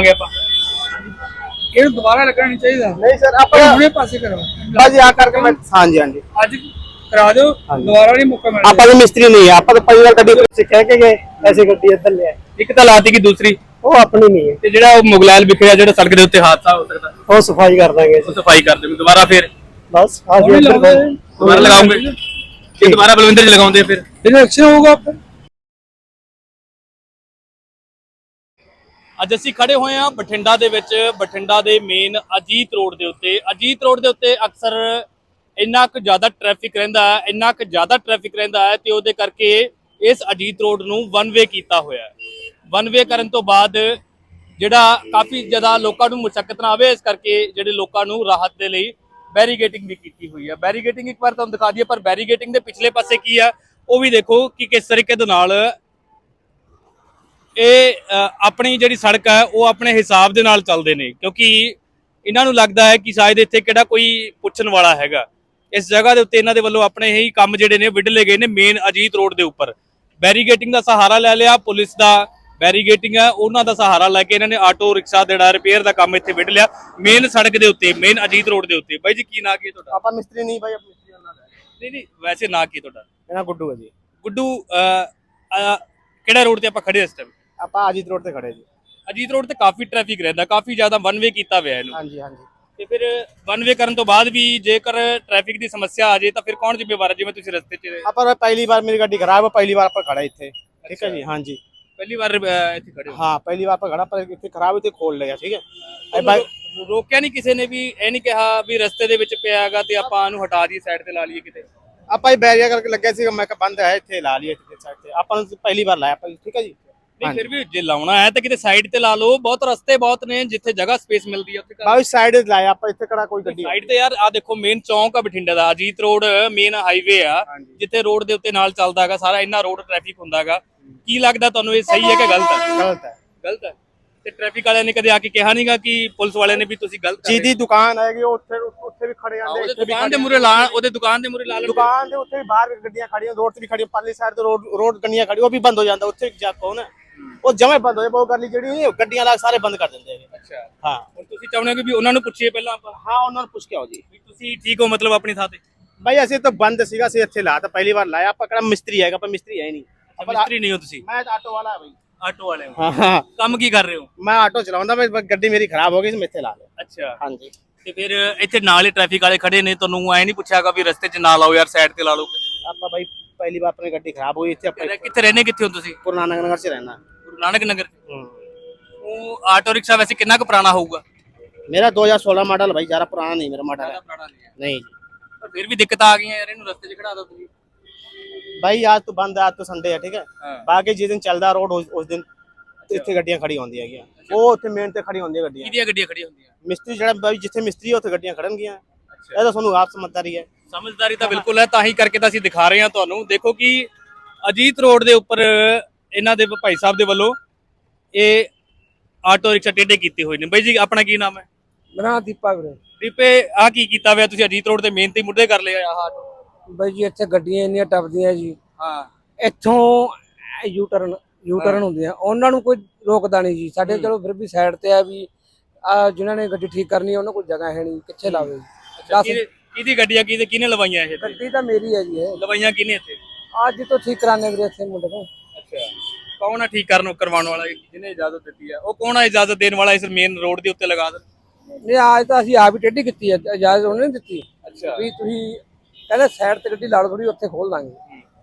ਕਰਾਂਗੇ ਆਪਾਂ। ਇਹਨੂੰ ਦੁਬਾਰਾ ਲੱਗਣਾ ਨਹੀਂ ਚਾਹੀਦਾ। ਨਹੀਂ ਸਰ ਆਪਾਂ ਹੁਣੇ ਪਾਸੇ ਕਰੋ। ਭਾਜੀ ਆ ਕਰਕੇ ਮੈਂ ਹਾਂਜੀ ਹਾਂਜੀ। ਅੱਜ ਕਰਾ ਦਿਓ ਦੁਬਾਰਾ ਨਹੀਂ ਮੁੱਕਾ ਮਿਲਣਾ ਆਪਾਂ ਤਾਂ ਮਿਸਤਰੀ ਨਹੀਂ ਆ ਆਪਾਂ ਤਾਂ ਪਹਿਲੀ ਵਾਰ ਕਦੀ ਕੁਝ ਕਹਿ ਕੇ ਗਏ ਐਸੀ ਗੱਡੀ ਇੱਧਰ ਲਿਆ ਇੱਕ ਤਾਂ ਲਾਤੀ ਕਿ ਦੂਸਰੀ? ਉਹ ਆਪਣੀ ਨਹੀਂ ਹੈ। ਤੇ ਜਿਹੜਾ ਉਹ ਮੁਗਲੈਲ ਵਿਖਰਿਆ ਜਿਹੜਾ ਸੜਕ ਦੇ ਉੱਤੇ ਹਾਦਸਾ ਹੋ ਸਕਦਾ। ਉਹ ਸਫ਼ਾਈ ਕਰ ਦਾਂਗੇ ਉਹ ਸਫ਼ਾਈ ਕਰ ਦੇਵੇ ਦੁਬਾਰਾ ਫੇਰ। ਬਸ ਹਾਂਜੀ ਦੁਬਾਰਾ ਲਗਾਉਂਗੇ। ਜੇ ਦੁਬਾਰਾ ਬਲਵਿੰਦਰ ਜੀ ਲਗਾਉਂਦੇ ਫਿਰ। ਇਹਦਾ ਐਕਸ਼ਨ ਹੋਊਗਾ ਆਪਾਂ। ਅੱਜ ਅਸੀਂ ਖੜੇ ਹੋਏ ਹਾਂ ਬਠਿੰਡਾ ਦੇ ਵਿੱਚ, ਬਠਿੰਡਾ ਦੇ ਮੇਨ ਅਜੀਤ ਰੋਡ ਦੇ ਉੱਤੇ। ਅਜੀਤ ਰੋਡ ਦੇ ਉੱਤੇ ਅਕਸਰ ਇੰਨਾ ਕੁ ਜ਼ਿਆਦਾ ਟ੍ਰੈਫਿਕ ਰਹਿੰਦਾ ਹੈ, ਇੰਨਾ ਕੁ ਜ਼ਿਆਦਾ ਟ੍ਰੈਫਿਕ ਰਹਿੰਦਾ ਹੈ ਤੇ ਉਹਦੇ ਕਰਕੇ ਇਸ ਅਜੀਤ ਰੋਡ ਨੂੰ ਵਨ ਵੇ ਕੀਤਾ ਹੋਇਆ ਹੈ। ਵਨ ਵੇ ਕਰਨ ਤੋਂ ਬਾਅਦ ਜਿਹੜਾ ਕਾਫੀ ਜ਼ਿਆਦਾ ਲੋਕਾਂ ਨੂੰ ਮੁਸ਼ਕਲ ਨਾ ਆਵੇ, ਇਸ ਕਰਕੇ ਜਿਹੜੇ ਲੋਕਾਂ ਨੂੰ ਰਾਹਤ ਦੇ ਲਈ ਬੈਰੀਗੇਟਿੰਗ ਵੀ ਕੀਤੀ ਹੋਈ ਹੈ। ਬੈਰੀਗੇਟਿੰਗ ਇੱਕ ਵਾਰ ਤੁਹਾਨੂੰ ਦਿਖਾ ਦਈਏ, ਪਰ ਬੈਰੀਗੇਟਿੰਗ ਦੇ ਪਿਛਲੇ ਪਾਸੇ ਕੀ ਹੈ, ਉਹ ਵੀ ਦੇਖੋ ਕਿ ਕਿਸ ਤਰੀਕੇ ਦੇ ਨਾਲ ਇਹ ਆਪਣੀ ਜਿਹੜੀ ਸੜਕ ਹੈ ਉਹ ਆਪਣੇ ਹਿਸਾਬ ਦੇ ਨਾਲ ਚੱਲਦੇ ਨੇ ਕਿਉਂਕਿ ਇਹਨਾਂ ਨੂੰ ਲੱਗਦਾ ਹੈ ਕਿ ਸ਼ਾਇਦ ਇੱਥੇ ਕਿਹੜਾ ਕੋਈ ਪੁੱਛਣ ਵਾਲਾ ਹੈਗਾ। ਇਸ ਜਗ੍ਹਾ ਦੇ ਉੱਤੇ ਇਹਨਾਂ ਦੇ ਵੱਲੋਂ ਆਪਣੇ ਹੀ ਕੰਮ ਜਿਹੜੇ ਨੇ ਵਿਡਲੇ ਗਏ ਨੇ ਮੇਨ ਅਜੀਤ ਰੋਡ ਦੇ ਉੱਪਰ। ਬੈਰੀਗੇਟਿੰਗ ਦਾ ਸਹਾਰਾ ਲੈ ਲਿਆ ਪੁਲਿਸ ਦਾ ਬੈਰੀਗੇਟਿੰਗ ਹੈ ਉਹਨਾਂ ਦਾ ਸਹਾਰਾ ਲੈ ਕੇ ਇਹਨਾਂ ਨੇ ਆਟੋ ਰਿਕਸ਼ਾ ਜਿਹੜਾ ਰਿਪੇਅਰ ਦਾ ਕੰਮ ਇੱਥੇ ਵਿਡ ਲਿਆ ਮੇਨ ਸੜਕ ਦੇ ਉੱਤੇ ਮੇਨ ਅਜੀਤ ਰੋਡ ਦੇ ਉੱਤੇ। ਬਾਈ ਜੀ ਕੀ ਨਾਂ ਕੀ ਤੁਹਾਡਾ? ਆਪਾਂ ਮਿਸਤਰੀ ਨਹੀਂ ਭਾਈ ਆਪਾਂ ਮਿਸਤਰੀ ਦਾ ਨਹੀਂ ਨਹੀਂ ਵੈਸੇ ਨਾਂ ਕੀ ਤੁਹਾਡਾ? ਇਹਨਾਂ ਗੁੱਡੂ ਹੈ ਜੀ। ਗੁੱਡੂ ਕਿਹੜਾ ਰੋਡ ਤੇ ਆਪਾਂ ਖੜੇ ਇਸ ਟਾਈਮ ਆਪਾਂ ਅਜੀਤ ਰੋਡ ਤੇ ਖੜੇ ਜੀ। ਅਜੀਤ ਰੋਡ ਤੇ ਕਾਫੀ ਟ੍ਰੈਫਿਕ ਰਹਿੰਦਾ ਕਾਫੀ ਜ਼ਿਆਦਾ ਵਨ ਵੇ ਕੀਤਾ ਹੋਇਆ ਇਹਨੂੰ। ਹਾਂਜੀ ਹਾਂਜੀ। ਤੇ ਫਿਰ ਵਨ ਵੇ ਕਰਨ ਤੋਂ ਬਾਅਦ ਵੀ ਜੇਕਰ ਟ੍ਰੈਫਿਕ ਦੀ ਸਮੱਸਿਆ ਆ ਜੇ ਤਾਂ ਫਿਰ ਕੌਣ ਜ਼ਿੰਮੇਵਾਰ ਹੈ ਜਿਵੇਂ ਤੁਸੀਂ ਰਸਤੇ 'ਚ ਆਪਾਂ ਪਹਿਲੀ ਵਾਰ ਮੇਰੀ ਗੱਡੀ ਖਰਾਬ ਹੈ ਪਹਿਲੀ ਵਾਰ ਆਪਾਂ ਖੜਾ ਇੱਥੇ। ਠੀਕ ਹੈ ਜੀ ਹਾਂਜੀ। ਪਹਿਲੀ ਵਾਰ ਇੱਥੇ ਖੜੇ ਹੋ। ਪਹਿਲੀ ਵਾਰ ਆਪਾਂ ਖੜਾ ਪਰ ਇੱਥੇ ਖਰਾਬ ਇੱਥੇ ਖੋਲ ਲਿਆ ਠੀਕ ਹੈ। ਇਹ ਰੋਕਿਆ ਨਹੀਂ ਕਿਸੇ ਨੇ ਵੀ ਇਹ ਨਹੀਂ ਕਿਹਾ ਵੀ ਰਸਤੇ ਦੇ ਵਿੱਚ ਪਿਆ ਹੈਗਾ ਤੇ ਆਪਾਂ ਇਹਨੂੰ ਹਟਾ ਦਈਏ ਸਾਈਡ ਤੇ ਲਾ ਲਈਏ ਕਿਤੇ। ਆਪਾਂ ਹੀ ਬੈਰੀਅਰ ਕਰਕੇ ਲੱਗਿਆ ਸੀ ਮੈਂ ਕਿਹਾ ਬੰਦ ਹੈ ਇੱਥੇ ਲਾ ਲਈਏ ਇੱਥੇ ਸਾਈਡ ਤੇ। ਆਪਾਂ ਨੂੰ ਪਹਿਲੀ ਵਾਰ ਲਾਇਆ ਠੀਕ ਹੈ ਜੀ। ਨਹੀਂ ਫਿਰ ਵੀ ਜੇ ਲਾਉਣਾ ਹੈ ਤਾਂ ਕਿਤੇ ਸਾਈਡ ਤੇ ਲਾ ਲਓ। ਬਹੁਤ ਰਸਤੇ ਬਹੁਤ ਨੇ ਜਿੱਥੇ ਜਗ੍ਹਾ ਸਪੇਸ ਮਿਲਦੀ ਹੈ ਉੱਥੇ ਕਰ ਬਾਈ ਸਾਈਡ ਤੇ ਲਾਇਆ ਆਪਾਂ ਇੱਥੇ ਕਿਹੜਾ ਕੋਈ ਗੱਡੀ ਸਾਈਡ ਤੇ ਯਾਰ ਆ ਦੇਖੋ ਮੇਨ ਚੌਂਕ ਆ ਬਠਿੰਡਾ ਦਾ। ਅਜੀਤ ਰੋਡ ਮੇਨ ਹਾਈਵੇ ਆ। ਜਿੱਥੇ ਰੋਡ ਦੇ ਉੱਤੇ ਨਾਲ ਚੱਲਦਾ ਹੈਗਾ ਸਾਰਾ ਇੰਨਾ ਰੋਡ ਟ੍ਰੈਫਿਕ ਹੁੰਦਾ ਹੈਗਾ। ਕੀ ਲੱਗਦਾ ਤੁਹਾਨੂੰ ਇਹ ਸਹੀ ਹੈ ਕਿ ਗਲਤ ਹੈ? ਗਲਤ ਹੈ। ਗਲਤ ਹੈ? ਤੇ ਟ੍ਰੈਫਿਕ ਵਾਲਿਆਂ ਨੇ ਕਦੇ ਆ ਕੇ ਕਿਹਾ ਨਹੀਂਗਾ ਕਿ ਪੁਲਿਸ ਵਾਲਿਆਂ ਨੇ ਵੀ ਤੁਸੀਂ ਗਲਤ ਕਰ ਰਹੇ ਜਿਹਦੀ ਦੁਕਾਨ ਹੈਗੀ ਉਹ ਉੱਥੇ ਉੱਥੇ ਵੀ ਖੜੇ। ਜਾਂਦੇ ਉਹਦੇ ਦੁਕਾਨ ਦੇ ਮੂਰੇ ਲਾ ਉਹਦੇ ਦੁਕਾਨ ਦੇ ਮੂਰੇ ਲਾ ਦੁਕਾਨ ਦੇ ਉੱਥੇ ਵੀ ਬਾਹਰ ਗੱਡੀਆਂ ਖੜੀਆਂ ਰੋਡ ਤੇ ਵੀ ਖੜੀਆਂ ਪਰਲੀ ਸਾਈਡ ਤੇ ਰੋਡ ਰੋਡ ਗੱਡੀਆਂ ਖੜੀ ਉਹ ਵੀ ਬੰਦ ਹੋ ਜਾਂਦਾ ਉੱਥੇ ਜਾ ਕੌਣ ਉਹ ਜਮੇ ਬੰਦ ਹੋ ਜਾਏ ਬਹੁਤ ਗੱਲ ਜਿਹੜੀ ਗੱਡੀਆਂ ਲਾ ਸਾਰੇ ਬੰਦ ਕਰ ਦਿੰਦੇ ਹੈਗੇ। ਅੱਛਾ। ਹਾਂ। ਹੁਣ ਤੁਸੀਂ ਚਾਹੁੰਦੇ ਹੋ ਕਿ ਵੀ ਉਹਨਾਂ ਨੂੰ ਪੁੱਛੀਏ ਪਹਿਲਾਂ ਆਪਾਂ? ਹਾਂ ਉਹਨਾਂ ਨੂੰ ਪੁੱਛ ਕੇ ਆਓ ਜੀ। ਵੀ ਤੁਸੀਂ ਠੀਕ ਹੋ ਮਤਲਬ ਆਪਣੀ ਥਾਂ ਤੇ? ਭਾਈ ਅਸੀਂ ਤਾਂ ਬੰਦ ਸੀਗਾ ਅਸੀਂ ਇੱਥੇ ਲਾ ਤਾਂ ਪਹਿਲੀ ਵਾਰ ਲਾਇਆ ਆਪਾਂ ਕਿਹੜਾ ਮਿਸਤਰੀ ਹੈਗਾ ਪਰ ਮਿਸਤਰੀ ਹੈ ਨਹੀਂ। ਮਿਸਤਰੀ ਨਹੀਂ ਹੋ ਤੁਸੀਂ? ਮੈਂ ਤਾਂ ਆਟੋ ਵਾਲਾ ਹਾਂ ਭਾਈ ਆਟੋ ਵਾਲੇ ਹੋ। ਹਾਂ ਹਾਂ। ਕੰਮ ਕੀ ਕਰ ਰਹੇ ਹੋ? ਮੈਂ ਆਟੋ ਚਲਾਉਂਦਾ ਬਸ ਗੱਡੀ ਮੇਰੀ ਖਰਾਬ ਹੋ ਗਈ ਸੀ ਮੈਂ ਇੱਥੇ ਲਾ ਲਿਆ। ਅੱਛਾ। ਹਾਂਜੀ। ਤੇ ਫਿਰ ਇੱਥੇ ਨਾਲ ਹੀ ਟ੍ਰੈਫਿਕ ਵਾਲੇ ਖੜੇ ਨੇ ਤੁਹਾਨੂੰ ਐ ਨਹੀਂ ਪੁੱਛਿਆਗਾ ਵੀ ਰਸਤੇ 'ਚ ਨਾ ਲਾਓ ਯਾਰ ਸਾਈਡ ਤੇ ਲਾ ਲਓ। ਆਪਾਂ ਭਾਈ ਪਹਿਲੀ ਵਾਰ ਆਪਣੀ ਗੱਡੀ ਖਰਾਬ ਹੋਈ ਇੱਥੇ ਆਪਾਂ ਕਿੱਥੇ ਰਹਿੰਦੇ ਕਿੱਥੇ ਹੋ ਤੁਸੀਂ? ਗੁਰੂ ਨਾਨਕ ਨਗਰ 'ਚ ਰਹਿਣਾ ਗੁਰੂ ਨਾਨਕ ਨਗਰ। ਹੂੰ। ਉਹ ਆਟੋ ਰਿਕਸ਼ਾ ਵੈਸੇ ਕਿੰਨਾ ਕੁ ਪੁਰਾਣਾ ਹੋਊਗਾ? ਮੇਰਾ 2016 ਮਾਡਲ ਭਾਈ ਜ਼ਿਆਦਾ ਪੁਰਾਣਾ ਨਹੀਂ ਮੇਰਾ ਮਾਡਲ ਹੈ। ਪੁਰਾਣਾ ਨਹੀਂ ਜੀ। ਪਰ ਫਿਰ ਵੀ ਦਿੱਕਤ ਆ ਗਈਆਂ ਯਾਰ ਇਹਨੂੰ ਰਸਤੇ 'ਚ ਖੜਾ ਦਿਓ ਤੁਸੀਂ। भाई आज तो बंद है आज तो संडे है ठीक है हाँ। बाकी जिस दिन चलता रोड उस, उस दिन ਇੱਥੇ ਗੱਡੀਆਂ ਖੜੀ ਹੁੰਦੀਆਂ ਹੈਗੀਆਂ ਉਹ ਉੱਥੇ ਮੇਨ ਤੇ ਖੜੀ ਹੁੰਦੀਆਂ ਗੱਡੀਆਂ ਕਿਹਦੀਆਂ ਗੱਡੀਆਂ ਖੜੀਆਂ ਹੁੰਦੀਆਂ ਮਿਸਤਰੀ ਜਿਹੜਾ ਬਾਈ ਜਿੱਥੇ ਮਿਸਤਰੀ ਹੈ ਉੱਥੇ ਗੱਡੀਆਂ ਖੜਨਗੀਆਂ ਇਹ ਤਾਂ ਤੁਹਾਨੂੰ ਆਪ ਸਮਝਦਾਰੀ ਹੈ ਸਮਝਦਾਰੀ ਤਾਂ ਬਿਲਕੁਲ ਹੈ ਤਾਂ ਹੀ ਕਰਕੇ ਤਾਂ ਅਸੀਂ ਦਿਖਾ ਰਹੇ ਹਾਂ ਤੁਹਾਨੂੰ ਦੇਖੋ ਕਿ ਅਜੀਤ ਰੋਡ ਦੇ ਉੱਪਰ ਇਹਨਾਂ ਦੇ ਭਾਈ ਸਾਹਿਬ ਦੇ ਵੱਲੋਂ ਇਹ ਆਟੋ ਰਿਕਸ਼ਾ ਟੇਢੇ ਕੀਤੇ ਹੋਏ ਨੇ ਬਾਈ ਜੀ ਆਪਣਾ ਕੀ ਨਾਮ ਹੈ ਮੇਰਾ ਨਾਂ ਦੀਪਾ ਵੀਰੇ ਦੀਪੇ ਆ ਕੀ ਕੀਤਾ ਹੋਇਆ ਤੁਸੀਂ ਅਜੀਤ ਰੋਡ ਤੇ ਮੇਨ ਤੇ ਹੀ ਮੁੱਢੇ ਕਰ ਲਿਆ ਆਹ ਆਟੋ ਬਾਈ ਜੀ ਇੱਥੇ ਗੱਡੀਆਂ ਇੰਨੀਆਂ ਟੱਪਦੀਆਂ ਜੀ। ਹਾਂ। ਇੱਥੋਂ ਯੂ ਟਰਨ ਯੂ ਟਰਨ ਹੁੰਦੀਆਂ ਉਹਨਾਂ ਨੂੰ ਕੋਈ ਰੋਕਦਾ ਨਹੀਂ ਜੀ। ਸਾਡੇ ਚਲੋ ਫਿਰ ਵੀ ਸਾਈਡ ਤੇ ਆ ਵੀ ਆ ਜਿਨ੍ਹਾਂ ਨੇ ਗੱਡੀ ਠੀਕ ਕਰਨੀ ਉਹਨਾਂ ਕੋਲ ਜਗ੍ਹਾ ਹੈ ਨਹੀਂ। ਕਿੱਥੇ ਲਾਵੇ ਜੀ? ਕਿਹਦੀ ਗੱਡੀਆਂ ਕਿਹਦੇ ਕਿਹਨੇ ਲਵਾਈਆਂ ਇਹ ਗੱਡੀ ਤਾਂ ਮੇਰੀ ਹੈ ਜੀ ਇਹ। ਲਵਾਈਆਂ ਕਿਹਨੇ ਇੱਥੇ? ਅੱਜ ਤੋਂ ਠੀਕ ਕਰਾਣੇ ਵੀਰੇ ਇੱਥੇ ਮੁੰਡੇ ਨੂੰ। ਅੱਛਾ। ਕੌਣ ਆ ਠੀਕ ਕਰਨ ਕਰਵਾਉਣ ਵਾਲਾ? ਜਿਹਨੇ ਇਜਾਜ਼ਤ ਦਿੱਤੀ ਹੈ ਉਹ ਕੌਣ ਆ ਇਜਾਜ਼ਤ ਦੇਣ ਵਾਲਾ ਇਸ ਮੇਨ ਰੋਡ ਦੇ ਉੱਤੇ ਲਗਾ ਦੇਣ? ਨਹੀਂ ਅੱਜ ਤਾਂ ਅਸੀਂ ਆਪ ਹੀ ਟੇਢੀ ਕੀਤੀ ਹੈ ਇਜਾਜ਼ਤ ਉਹਨੇ ਨਹੀਂ ਦਿੱਤੀ। ਅੱਛਾ। ਵੀ ਤੁਸੀਂ ਕਹਿੰਦੇ ਸਾਈਡ ਤੇ ਗੱਡੀ ਲਾ ਲਓ ਥੋੜੀ ਉੱਥੇ ਖੋਲ ਦਾਂਗੇ।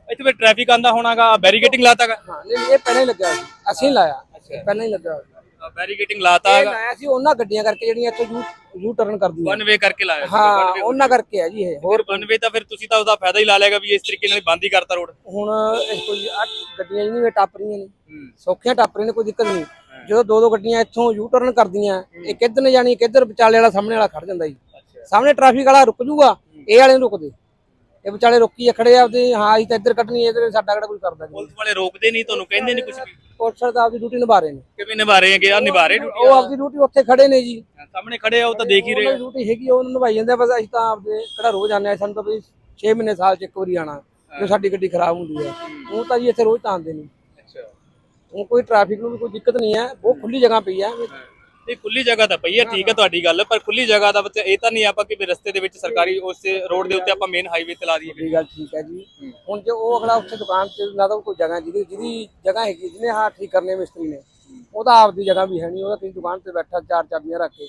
ਇੱਥੇ ਫਿਰ ਟ੍ਰੈਫਿਕ ਆਂਦਾ ਹੋਣਾਗਾ ਬੈਰੀਕੇਟਿੰਗ ਲਾਤਾਗਾ? ਹਾਂ ਨਹੀਂ ਇਹ ਪਹਿਲਾਂ ਹੀ ਲੱਗਿਆ ਸੀ। ਅਸੀਂ ਲਾਇਆ। ਪਹਿਲਾਂ ਹੀ ਲੱਗਾ ਹੋਇਆ। ਬੈਰੀਕੇਟਿੰਗ ਲਾਤਾ ਇਹ ਲਾਇਆ ਸੀ ਉਹਨਾਂ ਗੱਡੀਆਂ ਕਰਕੇ ਜਿਹੜੀਆਂ ਇੱਥੋਂ ਯੂ ਯੂ ਟਰਨ ਕਰਦੀਆਂ ਵਨ ਵੇ ਕਰਕੇ ਲਾਇਆ ਹਾਂ ਉਹਨਾਂ ਕਰਕੇ ਹੈ ਜੀ ਇਹ। ਹੋਰ ਵਨ ਵੇ ਤਾਂ ਫਿਰ ਤੁਸੀਂ ਤਾਂ ਉਹਦਾ ਫਾਇਦਾ ਹੀ ਲਾ ਲਿਆਗਾ ਵੀ ਇਸ ਤਰੀਕੇ ਨਾਲ ਬੰਦ ਹੀ ਕਰਤਾ ਰੋਡ ਹੁਣ ਇਹ ਕੋਈ ਆਹ ਗੱਡੀਆਂ ਜਿਹੜੀਆਂ ਟੱਪ ਰਹੀਆਂ ਨੇ ਸੌਖੀਆਂ ਟੱਪ ਰਹੀਆਂ ਨੇ ਕੋਈ ਦਿੱਕਤ ਨਹੀਂ। ਜਦੋਂ ਦੋ ਦੋ ਗੱਡੀਆਂ ਇੱਥੋਂ ਯੂ ਟਰਨ ਕਰਦੀਆਂ ਇਹ ਕਿੱਧਰ ਨੇ ਜਾਣੀ ਕਿੱਧਰ ਵਿਚਾਲੇ ਵਾਲਾ ਸਾਹਮਣੇ ਵਾਲਾ ਖੜ ਜਾਂਦਾ ਜੀ। ਸਾਹਮਣੇ ਟ੍ਰੈਫਿਕ ਵਾਲਾ ਰੁਕ ਜੂਗਾ ਇਹ ਵਾਲੇ ਨੀ ਰੁਕਦੇ ਇਹ ਵਿਚਾਲੇ ਰੁਕੀ ਖੜੇ ਆਪਦੇ ਹਾਂ ਅਸੀਂ ਤਾਂ ਇੱਧਰ ਕੱਢਣੀ ਇੱਧਰ ਸਾਡਾ ਕਿਹੜਾ ਕੋਈ ਕਰਦਾ ਨਹੀਂ। ਪੁਲਿਸ ਵਾਲੇ ਰੋਕਦੇ ਨਹੀਂ ਤੁਹਾਨੂੰ ਕਹਿੰਦੇ ਨਹੀਂ ਕੁਝ ਵੀ? ਪੁਲਿਸ ਤਾਂ ਆਪਦੀ ਡਿਊਟੀ ਨਿਭਾ ਰਹੇ ਨੇ। ਕਿਵੇਂ ਨਿਭਾ ਰਹੇ ਆ ਨਿਭਾ ਰਹੇ ਡਿਊਟੀ ਉਹ ਆਪਦੀ ਡਿਊਟੀ ਉੱਥੇ ਖੜੇ ਨੇ ਜੀ। ਸਾਹਮਣੇ ਖੜੇ ਆ ਉਹ ਤਾਂ ਦੇਖ ਹੀ ਰਹੇ ਆ। ਡਿਊਟੀ ਹੈਗੀ ਆ, ਉਹ ਨਿਭਾਈ ਜਾਂਦੇ ਆ, ਬਸ ਅਸੀਂ ਤਾਂ ਆਪਦੇ ਕਿਹੜਾ ਰੋਜ਼ ਆਉਂਦੇ ਆ ਸਾਨੂੰ ਤਾਂ ਵੀ 6 ਮਹੀਨੇ ਸਾਲ ਚ ਇੱਕ ਵਾਰੀ ਆਣਾ ਜੋ ਸਾਡੀ ਗੱਡੀ ਖਰਾਬ ਹੁੰਦੀ ਹੈ ਉਹ ਤਾਂ ਜੀ ਇੱਥੇ ਰੋਜ਼ ਤਾਂ ਆਉਂਦੇ ਨਹੀਂ ਅੱਛਾ। ਹੁਣ ਕੋਈ ਟ੍ਰੈਫਿਕ ਨੂੰ ਵੀ ਕੋਈ ਦਿੱਕਤ ਨਹੀਂ ਹੈ ਬਹੁਤ ਖੁੱਲੀ ਜਗ੍ਹਾ ਪਈ ਹੈ। ਇਹ ਖੁੱਲੀ ਜਗ੍ਹਾ ਤਾਂ ਪਈ ਹੈ ਠੀਕ ਹੈ ਤੁਹਾਡੀ ਗੱਲ ਪਰ ਖੁੱਲੀ ਜਗ੍ਹਾ ਦਾ ਬੱਚਾ ਇਹ ਤਾਂ ਨਹੀਂ ਆਪਾਂ ਕਿ ਵੀ ਰਸਤੇ ਦੇ ਵਿੱਚ ਸਰਕਾਰੀ ਉਸ ਰੋਡ ਦੇ ਉੱਤੇ ਆਪਾਂ ਮੇਨ ਹਾਈਵੇ ਤੇ ਲਾ ਦਈਏ। ਇਹ ਗੱਲ ਠੀਕ ਹੈ ਜੀ। ਹੁਣ ਜੇ ਉਹ ਅਗਲਾ ਉੱਥੇ ਦੁਕਾਨ ਤੇ ਨਾ ਤਾਂ ਕੋਈ ਜਗ੍ਹਾ ਜਿਹਦੀ ਜਿਹਦੀ ਜਗ੍ਹਾ ਹੈਗੀ ਜਿਹਨੇ ਹਾਂ ਠੀਕ ਕਰਨੇ ਮਿਸਤਰੀ ਨੇ ਉਹਦਾ ਆਪਦੀ ਜਗ੍ਹਾ ਵੀ ਹੈ ਨਹੀਂ ਉਹਦਾ ਕਿਸੇ ਦੁਕਾਨ ਤੇ ਬੈਠਾ ਚਾਰ ਚਾਬੀਆਂ ਰੱਖ ਕੇ।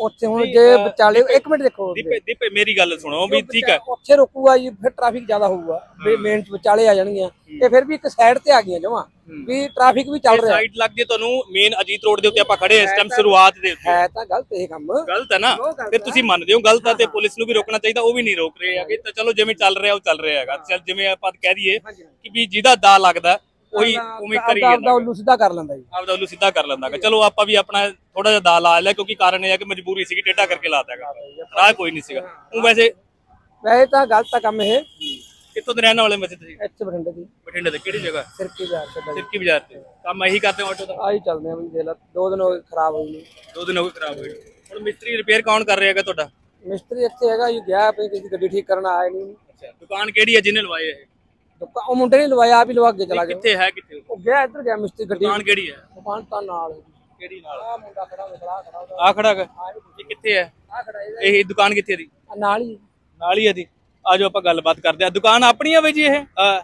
ਉੱਥੇ ਹੁਣ ਨਹੀਂ, ਜੇ ਅਹ, ਵਿਚਾਲੇ ਇੱਕ ਮਿੰਟ ਦੇਖੋ ਦੀਪੇ ਦੀਪੇ ਮੇਰੀ ਗੱਲ ਸੁਣੋ ਵੀ ਠੀਕ ਹੈ। ਉੱਥੇ ਰੁਕੂਗਾ ਜੀ ਫਿਰ ਟ੍ਰੈਫਿਕ ਜ਼ਿਆਦਾ ਹੋਊਗਾ। ਵੀ ਮੇਨ ਚ ਵਿਚਾਲੇ ਆ ਜਾਣਗੀਆਂ। ਤੇ ਫਿਰ ਵੀ ਇੱਕ ਸਾਈਡ ਤੇ ਆ ਗਈਆਂ ਜਮਾ। ਵੀ ਟ੍ਰੈਫਿਕ ਵੀ ਚੱਲ ਰਿਹਾ। ਸਾਈਡ ਲੱਗ ਜੇ ਤੁਹਾਨੂੰ ਮੇਨ ਅਜੀਤ ਰੋਡ ਦੇ ਉੱਤੇ ਆਪਾਂ ਖੜੇ ਹਾਂ ਇਸ ਟਾਈਮ ਸ਼ੁਰੂਆਤ ਦੇ ਉੱਤੇ। ਹੈ ਤਾਂ ਗਲਤ ਇਹ ਕੰਮ। ਗਲਤ ਹੈ ਨਾ? ਫਿਰ ਤੁਸੀਂ ਮੰਨਦੇ ਹੋ ਗਲਤ ਹੈ ਤੇ ਪੁਲਿਸ ਨੂੰ ਵੀ ਰੋਕਣਾ ਚਾਹੀਦਾ ਉਹ ਵੀ ਨਹੀਂ ਰੋਕ ਰਹੇ ਹੈਗੇ। ਤਾਂ ਚਲੋ ਜਿਵੇਂ ਚੱਲ ਰਿਹਾ ਉਹ ਚੱਲ ਰਿਹਾ ਹੈਗਾ। ਚੱਲ ਜਿਵੇਂ ਆਪਾਂ ਕਹਿ ਦਈਏ ਕਿ ਵੀ ਜਿਹਦਾ ਦਾ ਲੱਗਦਾ ਉਹੀ ਉਵੇਂ ਕਰੀ ਆਪਦਾ ਜਾਂਦਾ ਉੱਲੂ ਸਿੱਧਾ ਕਰ ਲੈਂਦਾ ਜੀ। ਆਪਦਾ ਉਹਨੂੰ ਸਿੱਧਾ ਕਰ ਲੈਂਦਾ ਹੈਗਾ ਚਲੋ ਆਪਾਂ ਵੀ ਆਪਣਾ ਥੋੜਾ ਜਿਹਾ ਦਾ ਲਾ ਲਿਆ ਕਿਉਂਕਿ ਕਾਰਨ ਇਹ ਹੈ ਕਿ ਮਜਬੂਰੀ ਸੀਗੀ ਟੇਢਾ ਕਰਕੇ ਲਾਤਾ ਹੈਗਾ ਰਾਹ ਕੋਈ ਨਹੀਂ ਸੀਗਾ। ਉਹ ਵੈਸੇ ਵੈਸੇ ਤਾਂ ਗਲਤ ਆ ਕੰਮ ਇਹ। ਕਿੱਥੋਂ ਦੇ ਰਹਿਣ ਵਾਲੇ ਵੈਸੇ ਤੁਸੀਂ? ਇੱਥੇ ਬਠਿੰਡੇ ਦੀ। ਬਠਿੰਡੇ ਦੇ ਕਿਹੜੀ ਜਗ੍ਹਾ? ਸਿਰਕੀ ਬਾਜ਼ਾਰ ਛੱਡਾ ਸਿਰਕੀ ਬਾਜ਼ਾਰ ਤੇ। ਕੰਮ ਇਹੀ ਕਰਦੇ ਆਟੋ ਦਾ? ਆਹੀ ਚੱਲਦੇ ਆ ਵੀ ਦੇ ਲਾ ਦੋ ਦਿਨ ਹੋ ਗਏ ਖਰਾਬ ਹੋਈ ਨੇ। ਦੋ ਦਿਨ ਹੋ ਗਏ ਖਰਾਬ ਹੋਏ ਹੁਣ ਮਿਸਤਰੀ ਰਿਪੇਅਰ ਕੌਣ ਕਰ ਰਿਹਾ ਹੈਗਾ ਤੁਹਾਡਾ? ਮਿਸਤਰੀ ਇੱਥੇ ਹੈਗਾ ਜੀ ਗਿਆ ਆਪਣੀ ਕਿਸੇ ਗੱਡੀ ਠੀਕ ਕਰਨ ਆਇਆ ਨਹੀਂ। ਅੱਛਾ ਦੁਕਾਨ ਕਿਹੜੀ ਹੈ ਜਿਹਨੇ ਲਵਾਏ ਇਹ? ਦੁਕਾ- ਉਹ ਮੁੰਡੇ ਨੇ ਲਵਾਇਆ ਆਪ ਹੀ ਲਵਾ ਕੇ ਚਲਾ ਗਿਆ। ਕਿੱਥੇ ਹੈ ਕਿੱਥੇ? ਉਹ? ਗਿਆ ਇੱਧਰ ਗਿਆ ਮਿਸਤਰੀ ਗੱਡੀ ਦੁਕਾਨ ਕਿਹੜੀ ਹੈ? ਦੁਕਾਨ ਤਾਂ ਨਾਲ ਕਿਹੜੀ ਨਾਲ? ਆ ਮੁੰਡਾ ਖੜਾ ਹੋਇਆ ਖੜਾ ਖੜਾ ਉਹਦਾ ਆ ਖੜਾ ਹੈਗਾ ਇਹ ਕਿੱਥੇ ਹੈ? ਆ ਖੜਾ ਇਹਦਾ। ਇਹ ਦੁਕਾਨ ਕਿੱਥੇ ਦੀ? ਆਹ ਨਾਲ ਹੀ ਨਾਲ ਹੀ ਹੈ ਜੀ। ਆਜੋ ਆਪਾਂ ਗੱਲਬਾਤ ਕਰਦੇ ਆ ਦੁਕਾਨ ਆਪਣੀ ਆ ਬਈ ਜੀ ਇਹ? ਅਹ,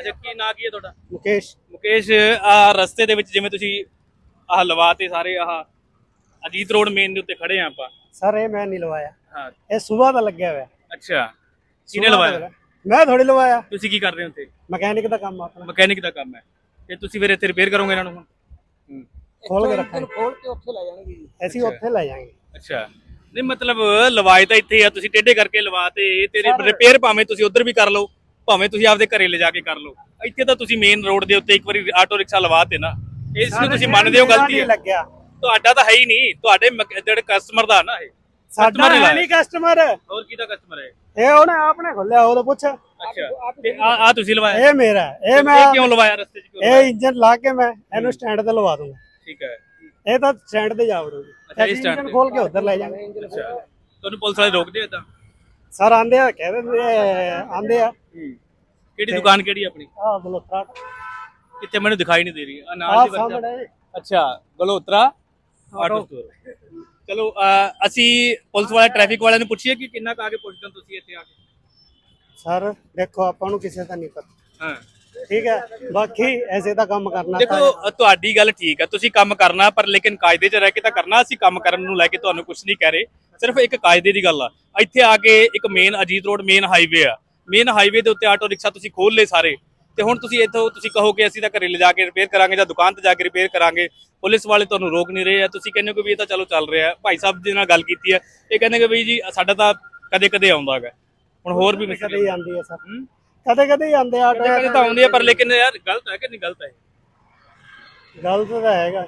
ਅੱਛਾ ਕੀ ਨਾਂ ਕੀ ਹੈ ਤੁਹਾਡਾ? ਮੁਕੇਸ਼। ਮੁਕੇਸ਼ ਆ ਰਸਤੇ ਦੇ ਵਿੱਚ ਜਿਵੇਂ ਤੁਸੀਂ ਆਹ ਲਵਾਤੇ ਸਾਰੇ ਆਹ ਅਜੀਤ ਰੋਡ ਮੇਨ ਦੇ ਉੱਤੇ ਖੜੇ ਆ ਆਪਾਂ। ਸਰ ਇਹ ਮੈਂ ਨਹੀਂ ਲਵਾਇਆ। ਹਾਂ। ਇਹ ਸਵੇਰ ਦਾ ਲੱਗਿਆ ਹੋਇਆ। ਅੱਛਾ। ਕਿਹਨੇ ਲਵਾਇਆ? ਮੈਂ ਥੋੜੀ ਲਵਾਇਆ। ਤੁਸੀਂ ਕੀ ਕਰ ਰਹੇ ਹੋ ਉੱਥੇ ਮਕੈਨਿਕ ਦਾ ਕੰਮ ਆਪਣਾ। ਮਕੈਨਿਕ ਦਾ ਕੰਮ ਹੈ। ਤੇ ਤੁਸੀਂ ਫਿਰ ਇੱਥੇ ਰਿਪੇਅਰ ਕਰੋਗੇ ਇਹਨਾਂ ਨੂੰ ਹੁਣ? ਖੋਲ ਕੇ ਰੱਖਾਂਗੇ। ਖੋਲ ਕੇ ਉੱਥੇ ਲੈ ਜਾਣਗੇ ਜੀ। ਅਸੀਂ ਉੱਥੇ ਲੈ ਜਾਾਂਗੇ ਅੱਛਾ। ਨਹੀਂ ਮਤਲਬ ਲਵਾਏ ਤਾਂ ਇੱਥੇ ਆ ਤੁਸੀਂ ਟੇਢੇ ਕਰਕੇ ਲਵਾਤੇ ਤੇਰੇ ਰਿਪੇਅਰ ਭਾਵੇਂ ਤੁਸੀਂ ਉਧਰ ਵੀ ਕਰ ਲਓ ਭਾਵੇਂ ਤੁਸੀਂ ਆਪਦੇ ਘਰੇ ਲਿਜਾ ਕੇ ਕਰ ਲਓ। ਇੱਥੇ ਤਾਂ ਤੁਸੀਂ ਮੇਨ ਰੋਡ ਦੇ ਉੱਤੇ ਇੱਕ ਵਾਰੀ ਆਟੋ ਰਿਕਸ਼ਾ ਲਵਾਤੇ ਨਾ। ਇਸ ਨੂੰ ਤੁਸੀਂ ਮੰਨਦੇ ਹੋ ਗਲਤੀ ਹੈ? ਲੱਗਿਆ। ਤੁਹਾਡਾ ਤਾਂ ਹੈ ਹੀ ਨਹੀਂ। ਤੁਹਾਡੇ ਮਕ- ਜਿਹੜੇ ਕਸਟਮਰ ਦਾ ਨਾ ਇਹ। ਸਾਡਾ ਹੀ ਹੈ। ਨਹੀਂ ਕਸਟਮਰ ਹੋਰ ਕਿਹਦਾ ਕਸਟਮਰ ਹੈ ਇਹ? ਉਹਨੇ ਆਪਨੇ ਖੋਲਿਆ ਪੁੱਛ। ਅੱਛਾ। ਤੇ ਆ ਆ ਤੁਸੀਂ ਲਵਾਇਆ? ਇਹ ਮੇਰਾ ਇਹ ਮੈਂ ਇਹ ਕਿਉਂ ਲਵਾਇਆ ਰਸਤੇ 'ਚ ਕਿਉਂ ਇਹ? ਇੰਜਨ ਲਾ ਕੇ ਮੈਂ ਇਹਨੂੰ ਸਟੈਂਡ ਤੇ ਲਵਾ ਦੂੰਗਾ। ਠੀਕ ਹੈ। ਇਹ ਤਾਂ ਸਟੈਂਡ ਤੇ ਜਾ ਵੜੂਗੀ। ਅੱਛਾ, ਇਹ stand ਇੰਜਨ ਤੇ। ਖੋਲ ਕੇ ਉਧਰ ਲੈ ਜਾਾਂਗੇ ਅੱਛਾ। ਤੁਹਾਨੂੰ ਪੁਲਿਸ ਵਾਲੇ ਰੋਕਦੇ ਇਦਾਂ ਸਰ ਆਂਦੇ ਆ ਕਹਿ ਦਿੰਦੇ ਆ, ਆਂਦੇ ਆ। ਕਿਹੜੀ ਦੁਕਾਨ ਕਿਹੜੀ ਆਪਣੀ? ਆ ਬਲੋਤਰਾ ਕਿੱਥੇ ਮੈਨੂੰ ਦਿਖਾਈ ਨਹੀਂ ਦੇ ਰਹੀ। ਆ ਆ ਨਾਲ ਦੀ ਵਰਜਾ ਸਾਹਮਣੇ। ਅੱਛਾ ਗਲੋਤਰਾ ਆਟੋ ਸਟੋਰ ਚਲੋ ਅਹ, ਅਸੀਂ ਪੁਲਿਸ ਵਾਲੇ ਟ੍ਰੈਫਿਕ ਵਾਲਿਆਂ ਨੂੰ ਪੁੱਛੀਏ ਕਿ ਕਿੰਨਾ ਕੁ ਆਗੇ ਪਹੁੰਚਦੇ ਹੋ ਤੁਸੀਂ ਇੱਥੇ ਆ ਕੇ? ਸਰ ਦੇਖੋ ਆਪਾਂ ਨੂੰ ਕਿਸੇ ਦਾ ਨਹੀਂ ਪਤਾ। ਹਾਂ। ਠੀਕ ਹੈ? ਬਾਕੀ ਐਸੇ ਦਾ ਕੰਮ ਕਰਨਾ ਦੇਖੋ ਅ, ਤੁਹਾਡੀ ਗੱਲ ਠੀਕ ਹੈ ਤੁਸੀਂ ਕੰਮ ਕਰਨਾ ਪਰ ਲੇਕਿਨ ਕਾਇਦੇ 'ਚ ਰਹਿ ਕੇ ਤਾਂ ਕਰਨਾ ਅਸੀਂ ਕੰਮ ਕਰਨ ਨੂੰ ਲੈ ਕੇ ਤੁਹਾਨੂੰ ਕੁਝ ਨਹੀਂ ਕਹਿ ਰਹੇ। ਸਿਰਫ ਇੱਕ ਕਾਇਦੇ ਦੀ ਗੱਲ ਆ। ਇੱਥੇ ਆ ਕੇ ਇੱਕ main Ajit road main highway ਆ। ਮੇਨ ਹਾਈਵੇ ਦੇ ਉੱਤੇ ਆਟੋ ਰਿਕਸ਼ਾ ਤੁਸੀਂ ਖੋਲ ਲਏ ਸਾਰੇ। ਤੇ ਹੁਣ ਤੁਸੀਂ ਇੱਥੋਂ ਤੁਸੀਂ ਕਹੋ ਕਿ ਅਸੀਂ ਤਾਂ ਘਰੇ ਲਿਜਾ ਕੇ ਰਿਪੇਅਰ ਕਰਾਂਗੇ ਜਾਂ ਦੁਕਾਨ ਤੇ ਜਾ ਕੇ ਰਿਪੇਅਰ ਕਰਾਂਗੇ ਪੁਲਿਸ ਵਾਲੇ ਤੁਹਾਨੂੰ ਰੋਕ ਨਹੀਂ ਰਹੇ ਆ। ਤੁਸੀਂ ਕਹਿੰਦੇ ਹੋ ਕਿ ਵੀ ਇਹ ਤਾਂ ਚਲੋ ਚੱਲ ਰਿਹਾ ਭਾਈ ਸਾਹਿਬ ਜੀ ਨਾਲ ਗੱਲ ਕੀਤੀ ਹੈ। ਇਹ ਕਹਿੰਦੇ ਕਿ ਵੀ ਜੀ ਸਾਡਾ ਤਾਂ ਕਦੇ ਕਦੇ ਆਉਂਦਾ ਹੈਗਾ। ਹੁਣ ਹੋਰ ਵੀ ਕਦੇ ਆਂਦੀ ਹੈ ਸਰ। ਕਦੇ ਕਦੇ ਆਂਦੇ ਆ ਕਦੇ ਕਦੇ ਤਾਂ ਆਉਂਦੀ ਹੈ ਪਰ ਲੇਕਿਨ ਯਾਰ ਗਲਤ ਹੈ ਕਿ ਨਹੀਂ ਗਲਤ ਹੈ ਗਲਤ ਤਾਂ ਹੈਗਾ।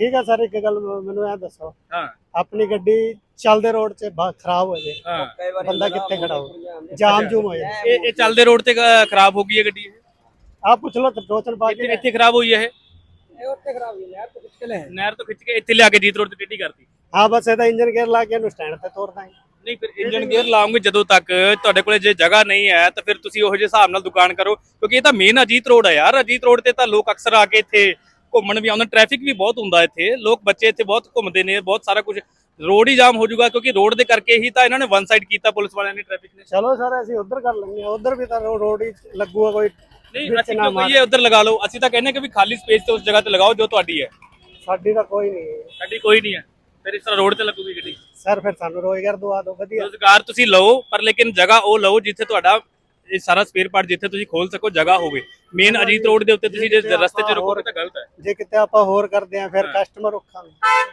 ਠੀਕ ਹੈ ਸਰ ਇੱਕ ਗੱਲ ਮੈਨੂੰ ਇਹ ਦੱਸੋ। ਹਾਂ। ਆਪਣੀ ਗੱਡੀ ਚੱਲਦੇ ਰੋਡ 'ਚ ਬਾ- ਖਰਾਬ ਹੋ ਜਾਏ ਹਾਂ। ਕਈ ਵਾਰੀ ਬੰਦਾ ਕਿੱਥੇ ਖੜਾ ਹੋ ਜਾਮ ਜੂਮ ਹੋ ਜਾਏ। ਇਹ ਇਹ ਚੱਲਦੇ ਰੋਡ ਤੇ ਕ- ਖਰਾਬ ਹੋ ਗਈ ਹੈ ਗੱਡੀ ਇਹ? ਆਪ ਪੁੱਛ ਲਓ ਟੋਚਨ ਪਾ ਇੱਥੇ ਕੇ ਇੱਥੇ ਖਰਾਬ ਹੋਈ ਹੈ ਇਹ ਨਹਿਰ ਤੋਂ ਖਿੱਚ ਕੇ ਇੱਥੇ ਲਿਆ ਕੇ ਜੀਤ ਰੋਡ ਤੇ ਟੇਢੀ ਕਰਤੀ। ਹਾਂ ਬਸ ਇਹਦਾ ਇੰਜਨ ਗੇਅਰ ਲਾ ਕੇ ਇਹਨੂੰ ਸਟੈਂਡ ਤੇ ਤੋਰ ਦਾਂਗੇ ਨਹੀਂ ਫਿਰ ਇੰਜਨ ਗੇਅਰ ਲਾਉਂਗੇ ਜਦੋਂ ਤੱਕ ਤੁਹਾਡੇ ਕੋਲੇ ਜੇ ਜਗ੍ਹਾ ਨਹੀਂ ਹੈ ਤਾਂ ਫਿਰ ਤੁਸੀਂ ਉਹੋ ਜਿਹੇ ਹਿਸਾਬ ਨਾਲ ਦੁਕਾਨ ਕਰੋ ਕਿਉਂਕਿ ਇਹ ਤਾਂ ਮੇਨ ਅਜੀਤ ਰੋਡ ਹੈ ਯਾਰ। ਅਜੀਤ ਰੋਡ ਤੇ ਤਾਂ ਲੋਕ ਅਕਸਰ ਆ ਕੇ ਇੱਥੇ ਘੁੰਮਣ ਵੀ ਆਉਂਦੇ ਟ੍ਰੈਫਿਕ ਵੀ ਬਹੁਤ ਹੁੰਦਾ ਇੱਥੇ। ਲੋਕ ਬੱਚੇ ਇੱਥੇ ਬਹੁਤ ਘੁੰਮਦੇ ਨੇ ਬਹੁਤ ਸਾਰਾ ਕੁਝ। ਰੋਡ ਹੀ ਜਾਮ ਹੋ ਜਾਊਗਾ ਕਿਉਂਕਿ ਰੋਡ ਦੇ ਕਰਕੇ ਹੀ ਤਾਂ ਇਹਨਾਂ ਨੇ ਵਨ ਸਾਈਡ ਕੀਤਾ ਪੁਲਿਸ ਵਾਲਿਆਂ ਨੇ ਟ੍ਰੈਫਿਕ ਨੇ। ਚਲੋ ਸਰ ਅਸੀਂ ਉਧਰ ਕਰ ਲੈਂਦੇ ਆ ਉਧਰ ਵੀ ਤਾਂ ਰੋਡ ਹੀ ਲੱਗੂਗਾ ਕੋਈ। ਨਹੀਂ ਅਸੀਂ ਮਾਰ। ਕਹੀਏ ਉਧਰ ਲਗਾ ਲਓ। ਅਸੀਂ ਤਾਂ ਕਹਿੰਦੇ ਕਿ ਵੀ ਖਾਲੀ ਸਪੇਸ ਤੇ ਉਸ ਜਗ੍ਹਾ ਤੇ ਲਗਾਓ ਜੋ ਤੁਹਾਡੀ ਹੈ। ਸਾਡੀ ਤਾਂ ਕੋਈ ਨਹੀਂ ਸਾਡੀ ਕੋਈ ਨਹੀਂ ਹੈ। ਫਿਰ ਇਸ ਤਰ੍ਹਾਂ ਰੋਡ ਤੇ ਲੱਗੂਗੀ ਗੱਡੀ। ਸਰ ਫਿਰ ਸਾਨੂੰ ਰੋਜ਼ਗਾਰ ਦਵਾ ਦਿਓ ਵਧੀਆ। ਰੋਜ਼ਗਾਰ ਤੁਸੀਂ ਲਓ ਪਰ ਲੇਕਿਨ ਜਗ੍ਹਾ ਉਹ ਲਓ ਜਿੱਥੇ ਤੁਹਾਡਾ ਇਹ ਸਾਰਾ ਸਪੇਅਰ ਪਾਰਟ ਜਿੱਥੇ ਤੁਸੀਂ ਖੋਲ ਸਕੋ ਜਗ੍ਹਾ ਹੋਵੇ। ਮੇਨ ਅਜੀਤ ਰੋਡ ਦੇ ਉੱਤੇ ਤੁਸੀਂ ਜੇ ਰਸਤੇ 'ਚ ਰੁਕੋਗੇ ਤਾਂ ਗਲਤ ਹੈ। ਜੇ ਕਿਤੇ ਆਪਾਂ ਹੋਰ ਕਰਦੇ ਆ ਫਿਰ ਕਸਟਮਰ ਔਖਾ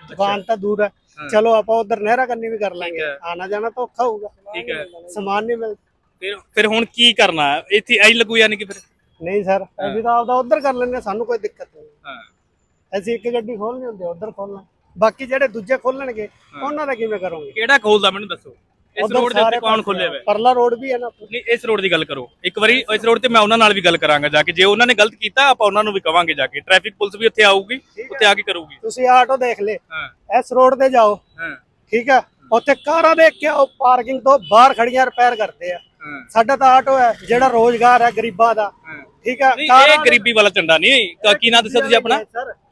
ਦੁਕਾਨ ਤਾਂ ਦੂਰ ਹੈ। ਚਲੋ ਆਪਾਂ ਉਧਰ ਨਹਿਰਾ ਕਰਨੀ ਵੀ ਕਰ ਲਾਂਗੇ। ਆਣਾ ਜਾਣਾ ਤਾਂ ਔਖਾ ਹੋਊਗਾ। ਠੀਕ ਹੈ। ਸਮਾਨ ਨਹੀਂ ਮਿਲ ਫਿਰ ਫਿਰ ਹੁਣ ਕੀ ਕਰਨਾ? ਹੈ ਇੱਥੇ ਐਂ ਲੱਗੂ ਯਾਨੀ ਕਿ ਫਿਰ? ਨਹੀਂ ਸਰ ਅਸੀਂ ਤਾਂ ਆਪਦਾ ਉਧਰ ਕਰ ਲੈਂਦੇ ਸਾਨੂੰ ਕੋਈ ਦਿੱਕਤ ਨਹੀਂ। ਹਾਂ। ਅਸੀਂ ਇੱਕ ਗੱਡੀ ਖੋਲਣੀ ਹੁੰਦੀ ਉਧਰ ਖੋਲਣਾ ਬਾਕੀ ਜਿਹੜੇ ਦੂਜੇ ਖੋਲਣਗੇ ਉਹਨਾਂ ਦਾ ਕਿਵੇਂ ਕਰੋਗੇ? ਕਿਹੜਾ ਖੋਲਦਾ ਮੈਨੂੰ ਦੱਸੋ? ਇਸ ਉੱਧਰ ਰੋਡ ਦੇ ਉੱਤੇ ਸਾਰੇ ਕੌਣ ਪਾਸੇ ਖੋਲਿਆ ਹੋਇਆ ਹੈ? ਪਰਲਾ ਰੋਡ ਵੀ ਹੈ ਨਾ ਨਹੀਂ ਇਸ ਰੋਡ ਦੀ ਗੱਲ ਕਰੋ। ਇੱਕ ਵਾਰੀ ਇਸ ਰੋਡ ਤੇ ਮੈਂ ਉਹਨਾਂ ਨਾਲ ਵੀ ਗੱਲ ਕਰਾਂਗਾ ਜਾ ਕੇ। ਜੇ ਉਹਨਾਂ ਨੇ ਗਲਤ ਕੀਤਾ ਆਪਾਂ ਉਹਨਾਂ ਨੂੰ ਵੀ ਕਵਾਂਗੇ ਜਾ ਕੇ। ਟ੍ਰੈਫਿਕ ਪੁਲਿਸ ਵੀ ਉੱਥੇ ਆਊਗੀ ਉੱਥੇ ਆ ਕੇ ਕਰੂਗੀ। ਤੁਸੀਂ ਆਟੋ ਦੇਖ ਲੈ। ਇਸ ਰੋਡ ਤੇ ਜਾਓ। ਠੀਕ ਹੈ? ਉੱਥੇ ਕਾਰਾਂ ਦੇਖ ਕੇ ਉਹ ਪਾਰਕਿੰਗ ਤੋਂ ਬਾਹਰ ਖੜੀਆਂ ਰਿਪੇਅਰ ਕਰਦੇ ਆ। ਸਾਡਾ ਤਾਂ ਆਟੋ ਹੈ ਜਿਹੜਾ ਰੋਜ਼ਗਾਰ ਹੈ ਗਰੀਬਾਂ ਦਾ। ਠੀਕ ਇਹ ਗਰੀਬੀ ਵਾਲਾ ਝੰਡਾ ਨਹੀਂ ਕ- ਨਾਂ ਦੱਸਿਆ ਤੁਸੀਂ ਆਪਣਾ?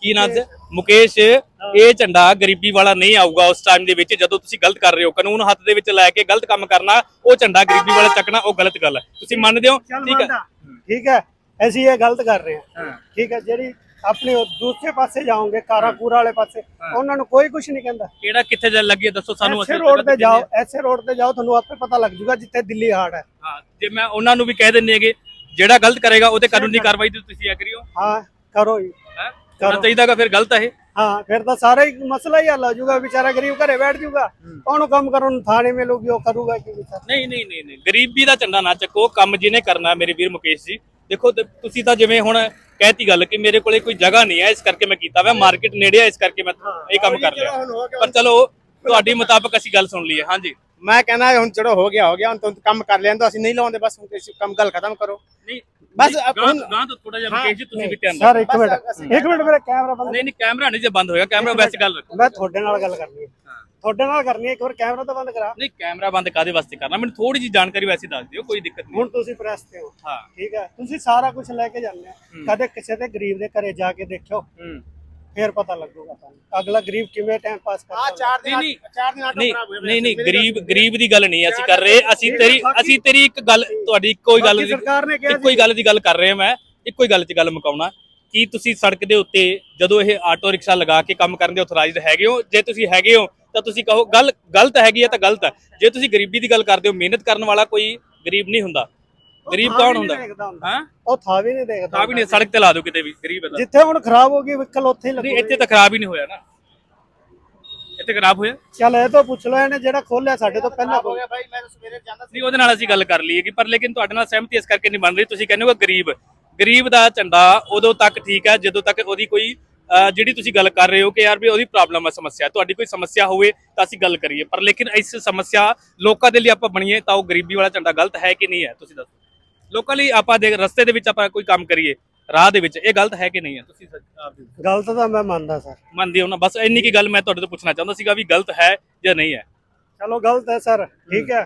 ਕੀ ਨਾਂ ਦੱਸਿਆ? ਮੁਕੇਸ਼ ਇਹ ਝੰਡਾ ਗਰੀਬੀ ਵਾਲਾ ਨਹੀਂ ਆਊਗਾ ਉਸ ਟਾਈਮ ਦੇ ਵਿੱਚ ਜਦੋਂ ਤੁਸੀਂ ਗਲਤ ਕਰ ਰਹੇ ਹੋ ਕਾਨੂੰਨ ਹੱਥ ਦੇ ਵਿੱਚ ਲੈ ਕੇ ਗਲਤ ਕੰਮ ਕਰਨਾ ਉਹ ਝੰਡਾ ਗਰੀਬੀ ਵਾਲਾ ਚੱਕਣਾ ਉਹ ਗਲਤ ਗੱਲ ਹੈ। ਤੁਸੀਂ ਮੰਨਦੇ ਹੋ? ਠੀਕ ਹੈ। ਠੀਕ ਹੈ। ਅਸੀਂ ਇਹ ਗਲਤ ਕਰ ਰਹੇ ਹਾਂ। ਠੀਕ ਹੈ ਜਿਹੜੀ ਆਪਣੇ ਦੂਸਰੇ ਪਾਸੇ ਜਾਓਗੇ ਕਾਰਾਕੂਰਾ ਵਾਲੇ ਪਾਸੇ ਉਹਨਾਂ ਨੂੰ ਕੋਈ ਕੁਝ ਨਹੀਂ ਕਹਿੰਦਾ। ਕਿਹੜਾ ਕਿੱਥੇ ਜਾ ਲੱਗੀ ਦੱਸੋ ਸਾਨੂੰ ਅਸੀਂ ਰੋਡ ਤੇ ਜਾਓ ਐਸੇ ਰੋਡ ਤੇ ਜਾਓ ਤੁਹਾਨੂੰ ਆਪੇ ਪਤਾ ਲੱਗ ਜੂਗਾ ਜਿੱਥੇ ਦਿੱਲੀ ਹਾਰਡ ਹੈ। ਹਾਂ ਹਾਂ, ਜੇ ਮੈਂ ਉਹਨਾਂ ਨੂੰ ਵੀ ਕਹਿ ਦਿੰਨੇ ਹੈਗੇ ਜਿਹੜਾ ਗਲਤ ਕਰੇਗਾ ਉਹਦੇ ਕਾਨੂੰਨੀ ਕਾਰਵਾਈ ਤੇ ਤੁਸੀਂ ਐਗਰੀ ਹੋ ਹਾਂ ਕਰੋ ਜੀ। ਹੈ? ਕਰਨਾ ਚਾਹੀਦਾਗਾ ਫਿਰ ਗਲਤ ਹੈ ਹਾਂ ਫਿਰ ਤਾਂ ਸਾਰਾ ਹੀ ਮਸਲਾ ਹੀ ਹੱਲ ਹੋ ਜਾਊਗਾ ਵਿਚਾਰਾ ਗਰੀਬ ਘਰੇ ਬੈਠ ਜਾਊਗਾ। ਉਹਨੂੰ ਕੰਮ ਕਰਨ ਨੂੰ ਥਾਣੇ ਮਿਲੂਗੀ ਉਹ ਕਰੂਗਾ ਕੀ ਵਿਚਾਰਾ? ਨਹੀਂ ਨਹੀਂ ਨਹੀਂ ਨਹੀਂ। ਗਰੀਬੀ ਦਾ ਝੰਡਾ ਨਾ ਚੱਕੋ ਕੰਮ ਜਿਹਨੇ ਕਰਨਾ ਮੇਰੇ ਵੀਰ ਮੁਕੇਸ਼ ਜੀ। ਦੇਖੋ ਤੁਸੀਂ ਤਾਂ ਜਿਵੇਂ ਹੁਣ ਕਹਿਤੀ ਗੱਲ ਕਿ ਮੇਰੇ ਕੋਲੇ ਕੋਈ ਜਗ੍ਹਾ ਨਹੀਂ ਹੈ ਇਸ ਕਰਕੇ ਮੈਂ ਕੀਤਾ ਵਾ। ਮਾਰਕੀਟ ਨੇੜੇ ਹੈ ਇਸ ਕਰਕੇ ਮੈਂ ਇਹ ਕੰਮ ਕਰ ਲਿਆ ਪਰ ਚਲੋ ਤੁਹਾਡੀ ਮੁਤਾਬਕ ਅਸੀਂ ਗੱਲ ਸੁਣ ਲਈਏ। ਹਾਂਜੀ। ਮੈਂ ਕਹਿੰਦਾ ਹੁਣ ਚਲੋ ਹੋ ਗਿਆ ਹੋ ਗਿਆ ਹੁਣ ਤੁਸੀਂ ਕੰਮ ਕਰ ਤਾਂ ਅਸੀਂ ਨਹੀਂ ਲਾਉਂਦੇ ਬਸ ਹੁਣ ਤੁਸੀਂ ਕੰਮ ਗੱਲ ਖਤਮ ਕਰੋ। ਨਹੀਂ ਬਸ ਹੁਣ- ਗਾਂਹ ਤੋਂ ਥੋੜਾ ਜਿਹਾ ਮੁਕੇਸ਼ ਜੀ ਤੁਸੀਂ ਵੀ ਧਿਆਨ ਸਰ ਇੱਕ ਮਿੰਟ ਇੱਕ ਮਿੰਟ ਮੇਰਾ ਕੈਮਰਾ ਬੰਦ ਨਹੀਂ ਨਹੀਂ ਕੈਮਰਾ ਨਹੀਂ ਜੇ ਬੰਦ ਹੋਇਆ ਕੈਮਰਾ ਵੈਸੇ ਗੱਲ ਰੱਖੋ। ਮੈਂ ਤੁਹਾਡੇ ਨਾਲ ਗੱਲ ਕਰਨੀ ਹੈ। ਤੁਹਾਡੇ ਨਾਲ ਕਰਨੀ ਹੈ ਇੱਕ ਵਾਰ ਕੈਮਰਾ ਤਾਂ ਬੰਦ ਕਰਾ। ਨਹੀਂ ਕੈਮਰਾ ਬੰਦ ਕਾਦੇ ਵਾਸਤੇ ਕਰਨਾ? ਮੈਨੂੰ ਥੋੜੀ ਜੀ ਜਾਣਕਾਰੀ ਵੈਸੇ ਦੱਸ ਦਿਓ ਕੋਈ ਦਿੱਕਤ ਨਹੀਂ। ਹੁਣ ਤੁਸੀਂ ਪ੍ਰੈਸ ਤੇ ਹੋ। ਹਾਂ। ਠੀਕ ਹੈ? ਤੁਸੀਂ ਸਾਰਾ ਕੁਝ ਲੈ ਕੇ ਜਾਂਦੇ ਹੋ। ਕਦੇ ਕਿਸੇ ਦੇ ਗਰੀਬ ਦੇ ਘਰੇ ਜਾ ਕੇ ਦੇਖਿਓ। ਹੂੰ। ਫਿਰ ਪਤਾ ਲੱਗੂਗਾ ਤੁਹਾਨੂੰ। ਅਗਲਾ ਗਰੀਬ ਕਿਵੇਂ ਟਾਈਮ ਪਾਸ ਆ ਕਰਦਾ ਚਾਰ ਦਿਨ ਨਹੀਂ, ਚਾਰ ਦਿਨ ਆਟੋ ਨਹੀਂ ਖਰਾਬ ਹੋਇਆ ਨਹੀਂ ਨਹੀਂ ਗਰੀਬ ਗਰੀਬ ਦੀ ਗੱਲ ਨਹੀਂ ਅਸੀਂ ਕਰ ਰਹੇ ਅਸੀਂ ਤੇਰੀ ਅਸੀਂ ਤੇਰੀ ਇੱਕ ਗੱਲ ਤੁਹਾਡੀ ਇੱਕੋ ਹੀ ਗੱਲ ਸਰਕਾਰ ਨੇ ਕਿਹਾ ਇੱਕੋ ਹੀ ਗੱਲ ਦੀ ਗੱਲ ਕਰ ਰਹੇ ਮੈਂ ਇੱਕੋ ਹੀ ਗੱਲ 'ਚ ਗੱਲ ਮੁਕਾਉਣਾ ਕੀ ਤੁਸੀਂ ਸੜਕ ਦੇ ਉੱਤੇ ਜਦੋਂ ਇਹ ਆਟੋ ਰਿਕਸ਼ਾ ਲਗਾ ਕੇ ਕੰਮ ਕਰਨ ਦੇ ਅਥੋਰਾਈਜ਼ਡ ਹੈਗੇ ਹੋ ਜੇ ਤੁਸੀਂ ਹੈਗੇ ਹੋ ਤਾਂ ਤੁਸੀਂ ਕਹੋ ਗੱਲ ਗਲਤ ਹੈਗੀ ਹੈ ਤਾਂ ਗਲਤ ਹੈ। ਜੇ ਤੁਸੀਂ ਗਰੀਬੀ ਦੀ ਗੱਲ ਕਰਦੇ ਹੋ ਮਿਹਨਤ ਕਰਨ ਵਾਲਾ ਕੋਈ ਗਰੀਬ ਨਹੀਂ ਹੁੰਦਾ। ਗਰੀਬ ਕੌਣ ਹੁੰਦਾ? ਹਾਂ? ਉਹ ਥਾ ਵੀ ਨਹੀਂ ਦੇਖਦਾ ਤਾਂ ਵੀ ਨਹੀਂ ਸੜਕ ਤੇ ਲਾ ਦਿਓ ਕਿਤੇ ਵੀ ਗਰੀਬ ਤਾਂ ਜਿੱਥੇ ਹੁਣ ਖਰਾਬ ਹੋ ਗਈ ਵਿਕਲ ਉੱਥੇ ਹੀ ਨਹੀਂ ਲੱਗੂ ਇੱਥੇ ਤਾਂ ਖਰਾਬ ਹੀ ਨਹੀਂ ਹੋਇਆ ਨਾ। ਇੱਥੇ ਖਰਾਬ ਹੋਇਆ? ਚੱਲ ਇਹ ਤੋਂ ਪੁੱਛ ਲਓ ਇਹਨੇ ਜਿਹੜਾ ਖੋਲਿਆ ਸਾਡੇ ਤੋਂ ਪਹਿਲਾਂ ਹੋ ਗਿਆ ਭਾਈ ਮੈਂ ਤਾਂ ਸਵੇਰੇ ਜਾਂਦਾ ਸੀ ਨਹੀਂ ਉਹਦੇ ਨਾਲ ਅਸੀਂ ਗੱਲ ਕਰ ਲਈਏ ਕਿ ਪਰ ਲੇਕਿਨ ਤੁਹਾਡੇ ਨਾਲ ਸਹਿਮਤੀ ਇਸ ਕਰਕੇ ਨਹੀਂ ਬਣ ਰਹੀ। ਤੁਸੀਂ ਕਹਿੰਦੇ ਹੋ ਕਿ ਗਰੀਬ ਗਰੀਬ ਦਾ ਝੰਡਾ ਉਦੋਂ ਤੱਕ ਠੀਕ ਹੈ ਜਦੋਂ ਤੱਕ ਉਹਦੀ ਕੋਈ ਅਹ, ਜਿਹੜੀ ਤੁਸੀਂ ਗੱਲ ਕਰ ਰਹੇ ਹੋ ਕਿ ਯਾਰ ਵੀ ਉਹਦੀ ਪ੍ਰੋਬਲਮ ਹੈ ਸਮੱਸਿਆ ਤੁਹਾਡੀ ਕੋਈ ਸਮੱਸਿਆ ਹੋਵੇ ਤਾਂ ਅਸੀਂ ਗੱਲ ਕਰੀਏ। ਪਰ ਲੇਕਿਨ ਇਸ ਸਮੱਸਿਆ ਲੋਕਾਂ ਦੇ ਲਈ ਆਪਾਂ ਬਣੀਏ ਤਾਂ ਉਹ ਗਰੀਬੀ ਵਾਲਾ ਝੰਡਾ ਗਲਤ ਹੈ ਕਿ ਨਹੀਂ ਹੈ? ਤੁਸੀਂ ਦੱਸੋ। ਲੋਕਾਂ ਲਈ ਆਪਾਂ ਦੇ ਰਸਤੇ ਦੇ ਵਿੱਚ ਆਪਾਂ ਕੋਈ ਕੰਮ ਕਰੀਏ ਰਾਹ ਦੇ ਵਿੱਚ ਇਹ ਗਲਤ ਹੈ ਕਿ ਨਹੀਂ ਹੈ? ਤੁਸੀਂ ਸੱਚ- ਆਪ ਜੀ ਗਲਤ ਤਾਂ ਮੈਂ ਮੰਨਦਾ ਸਰ। ਮੰਨਦੇ ਹੋ ਨਾ? ਬਸ ਇੰਨੀ ਕੀ ਗੱਲ ਮੈਂ ਤੁਹਾਡੇ ਤੋਂ ਪੁੱਛਣਾ ਚਾਹੁੰਦਾ ਸੀਗਾ ਵੀ ਗਲਤ ਹੈ ਜਾਂ ਨਹੀਂ ਹੈ? ਚਲੋ ਗਲਤ ਹੈ ਸਰ। ਠੀਕ ਹੈ।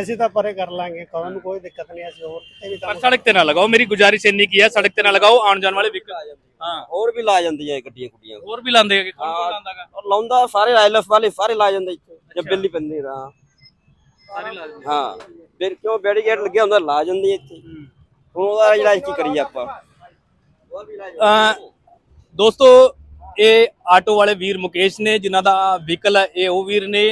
ਅਸੀਂ ਤਾਂ ਪਰੇ ਕਰ ਲਾਂਗੇ। ਤੁਹਾਨੂੰ ਨੂੰ ਕੋਈ ਦਿੱਕਤ ਨਹੀਂ ਅਸੀਂ ਹੋਰ ਕਿਤੇ ਵੀ ਪਰ ਕੰਮ ਸੜਕ ਤੇ ਨਾ ਲਗਾਓ। ਮੇਰੀ ਗੁਜ਼ਾਰਿਸ਼ ਇੰਨੀ ਕੀ ਹੈ ਸੜਕ ਤੇ ਨਾ ਲਗਾਓ ਆਉਣ ਜਾਣ ਵਾਲੇ ਵਹੀਕਲ ਹਾਂ ਹੋਰ ਵੀ ਲਾ ਜਾਂਦੀ ਹੈ ਗੱਡੀਆਂ ਗੁੱਡੀਆਂ ਹੋਰ ਵੀ ਲਾਉਂਦੇ ਹੈਗੇ ਕੌਣ ਕੌਣ ਹਾਂ। ਲਾਉਂਦਾਗਾ ਔਰ ਲਾਉਂਦਾ ਸਾਰੇ ਆਈਲਫ ਵਾਲੇ ਸਾਰੇ ਲਾ ਜਾਂਦੇ ਇੱਥੇ ਜਦ ਬਿੱਲੀ ਪੈਂਦੀ ਸਾਰੇ ਲਾ ਦਿੰਦੇ ਹਾਂ ਫਿਰ ਕਿਉਂ ਬੈਰੀਕੇਡ ਲੱਗਿਆ ਹੁੰਦਾ? ਲਾ ਜਾਂਦੀ ਇੱਥੇ। ਹੁਣ ਉਹਦਾ ਜਿਹੜਾ ਕੀ ਕਰੀਏ ਆਪਾਂ? ਅਹ ਦੋਸਤੋ ਇਹ ਆਟੋ ਵਾਲੇ ਵੀਰ ਮੁਕੇਸ਼ ਨੇ ਜਿਨ੍ਹਾਂ ਦਾ ਵਹੀਕਲ ਹੈ ਇਹ ਉਹ ਵੀਰ ਨੇ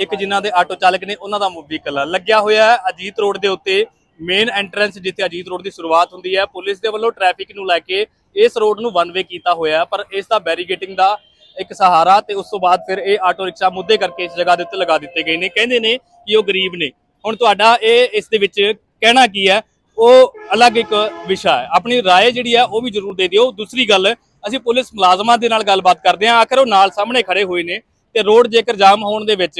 ਇੱਕ ਜਿਨ੍ਹਾਂ ਦੇ ਆਟੋ ਚਾਲਕ ਨੇ ਉਹਨਾਂ ਦਾ ਵਹੀਕਲ ਹੈ। ਲੱਗਿਆ ਹੋਇਆ ਹੈ ਅਜੀਤ ਰੋਡ ਦੇ ਉੱਤੇ ਮੇਨ ਐਂਟਰੈਂਸ ਜਿੱਥੇ ਅਜੀਤ ਰੋਡ ਦੀ ਸ਼ੁਰੂਆਤ ਹੁੰਦੀ ਹੈ। ਪੁਲਿਸ ਦੇ ਵੱਲੋਂ ਟ੍ਰੈਫਿਕ ਨੂੰ ਲੈ ਕੇ ਇਸ ਰੋਡ ਨੂੰ ਵਨ ਵੇ ਕੀਤਾ ਹੋਇਆ ਹੈ, ਪਰ ਇਸ ਦਾ ਬੈਰੀਗੇਟਿੰਗ ਦਾ ਇੱਕ ਸਹਾਰਾ ਤੇ ਉਸ ਤੋਂ ਬਾਅਦ ਫਿਰ ਇਹ ਆਟੋ ਰਿਕਸ਼ਾ ਮੁੱਦੇ ਕਰਕੇ ਇਸ ਜਗ੍ਹਾ ਦੇ ਉੱਤੇ ਲਗਾ ਦਿੱਤੇ ਗਏ ਨੇ। ਕਹਿੰਦੇ ਨੇ ਕਿ ਉਹ ਗਰੀਬ ਨੇ ਹੁਣ ਤੁਹਾਡਾ ਇਹ ਇਸ ਦੇ ਵਿੱਚ ਕਹਿਣਾ ਕੀ ਹੈ ਉਹ ਅਲੱਗ ਇੱਕ ਵਿਸ਼ਾ ਹੈ ਆਪਣੀ رائے ਜਿਹੜੀ ਹੈ ਉਹ ਵੀ ਜ਼ਰੂਰ ਦੇ ਦਿਓ ਦੂਸਰੀ ਗੱਲ ਅਸੀਂ ਪੁਲਿਸ ਮੁਲਾਜ਼ਮਾਂ ਦੇ ਨਾਲ ਗੱਲਬਾਤ ਕਰਦੇ ਹਾਂ ਆਖਰ ਉਹ ਨਾਲ ਸਾਹਮਣੇ ਖੜੇ ਹੋਏ ਨੇ ਤੇ ਰੋਡ ਜੇਕਰ ਜਾਮ ਹੋਣ ਦੇ ਵਿੱਚ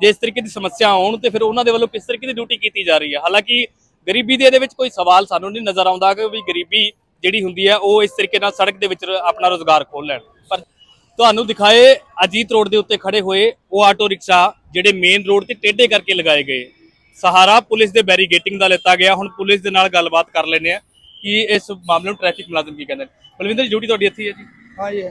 ਜੇ ਇਸ ਤਰੀਕੇ ਦੀ ਸਮੱਸਿਆ ਆਉਣ ਤੇ ਫਿਰ ਉਹਨਾਂ ਦੇ ਵੱਲੋਂ ਕਿਸ ਤਰੀਕੇ ਦੀ ਡਿਊਟੀ ਕੀਤੀ ਜਾ ਰਹੀ ਹੈ ਹਾਲਾਂਕਿ ਗਰੀਬੀ ਦੇ ਇਹਦੇ ਵਿੱਚ ਕੋਈ ਸਵਾਲ ਸਾਨੂੰ ਨਹੀਂ ਨਜ਼ਰ ਆਉਂਦਾ ਕਿ ਵੀ ਗਰੀਬੀ ਜਿਹੜੀ ਹੁੰਦੀ ਹੈ ਉਹ ਇਸ ਤਰੀਕੇ ਨਾਲ ਸੜਕ ਦੇ ਵਿੱਚ ਰ- ਆਪਣਾ ਰੋਜ਼ਗਾਰ ਖੋਲ ਲੈਣ ਪਰ ਤੁਹਾਨੂੰ ਦਿਖਾਏ ਅਜੀਤ ਰੋਡ ਦੇ ਉੱਤੇ ਖੜੇ ਹੋਏ ਉਹ ਆਟੋ ਰਿਕਸ਼ਾ ਜਿਹੜੇ ਮੇਨ ਰੋਡ ਤੇ ਟੇਢੇ ਕਰਕੇ ਲਗਾਏ ਗਏ। ਸਹਾਰਾ ਪੁਲਿਸ ਦੇ ਬੈਰੀਗੇਟਿੰਗ ਦਾ ਲਿੱਤਾ ਗਿਆ। ਹੁਣ ਪੁਲਿਸ ਦੇ ਨਾਲ ਗੱਲਬਾਤ ਕਰ ਲੈਂਦੇ ਆ ਕਿ ਇਸ ਮਾਮਲੇ ਨੂੰ ਟ੍ਰੈਫਿਕ ਮੁਲਾਜ਼ਮ ਕੀ ਕਹਿੰਦੇ ਬਲਵਿੰਦਰ ਜੀ, ਡਿਊਟੀ ਤੁਹਾਡੀ ਇੱਥੇ ਹੀ ਜੀ? ਹਾਂ ਜੀ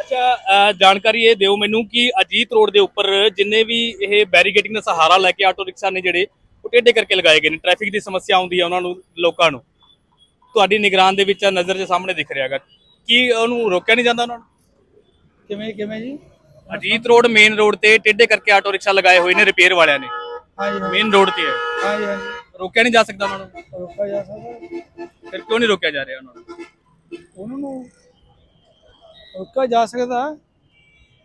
ਅੱਛਾ ਜਾਣਕਾਰੀ ਇਹ ਦਿਓ ਮੈਨੂੰ ਕਿ ਅਜੀਤ ਰੋਡ ਦੇ ਉੱਪਰ ਜਿੰਨੇ ਵੀ ਇਹ ਬੈਰੀਗੇਟਿੰਗ ਦਾ ਸਹਾਰਾ ਲੈ ਕੇ ਆਟੋ ਰਿਕਸ਼ਾ ਨੇ ਜਿਹੜੇ ਉਹ ਟੇਢੇ ਕਰਕੇ ਲਗਾਏ ਗਏ ਨੇ। ਟ੍ਰੈਫਿਕ ਦੀ ਸਮੱਸਿਆ ਆਉਂਦੀ ਹੈ ਉਹਨਾਂ ਨੂੰ ਲੋਕਾਂ ਨੂੰ। ਤੁਹਾਡੀ ਨਿਗਰਾਨ ਦੇ ਵਿੱਚ ਨਜ਼ਰ ਦੇ ਸਾਹਮਣੇ ਦਿਖ ਰਿਹਾ ਹੈਗਾ। ਕੀ ਉਹਨੂੰ ਰੋਕਿਆ ਨਹੀਂ ਜਾਂਦਾ ਉਹਨਾਂ ਨੂੰ? ਕਿਵੇਂ ਕਿਵੇਂ ਜੀ? ਅਜੀਤ ਰੋਡ ਮੇਨ ਰੋਡ ਤੇ ਟੇਢੇ ਕਰਕੇ ਆਟੋ ਰਿਕਸ਼ਾ ਲਗਾਏ ਹੋਏ ਨੇ ਰਿਪੇਅਰ ਵਾਲਿਆਂ ਨੇ। ਹਾਂ ਜੀ ਮੇਨ ਰੋਡ ਤੇ ਹੈ। ਹਾਂ ਜੀ ਰੋਕਿਆ ਨਹੀਂ ਜਾ ਸਕਦਾ ਉਹਨਾਂ ਨੂੰ? ਰੋਕਾ ਜਾ ਸਕਦਾ। ਫਿਰ ਕਿਉਂ ਨਹੀਂ ਰੋਕਿਆ ਜਾ ਰਿਹਾ ਉਹਨਾਂ ਨੂੰ? ਉਹਨਾਂ ਨੂੰ ਰੋਕਾ ਜਾ ਸਕਦਾ।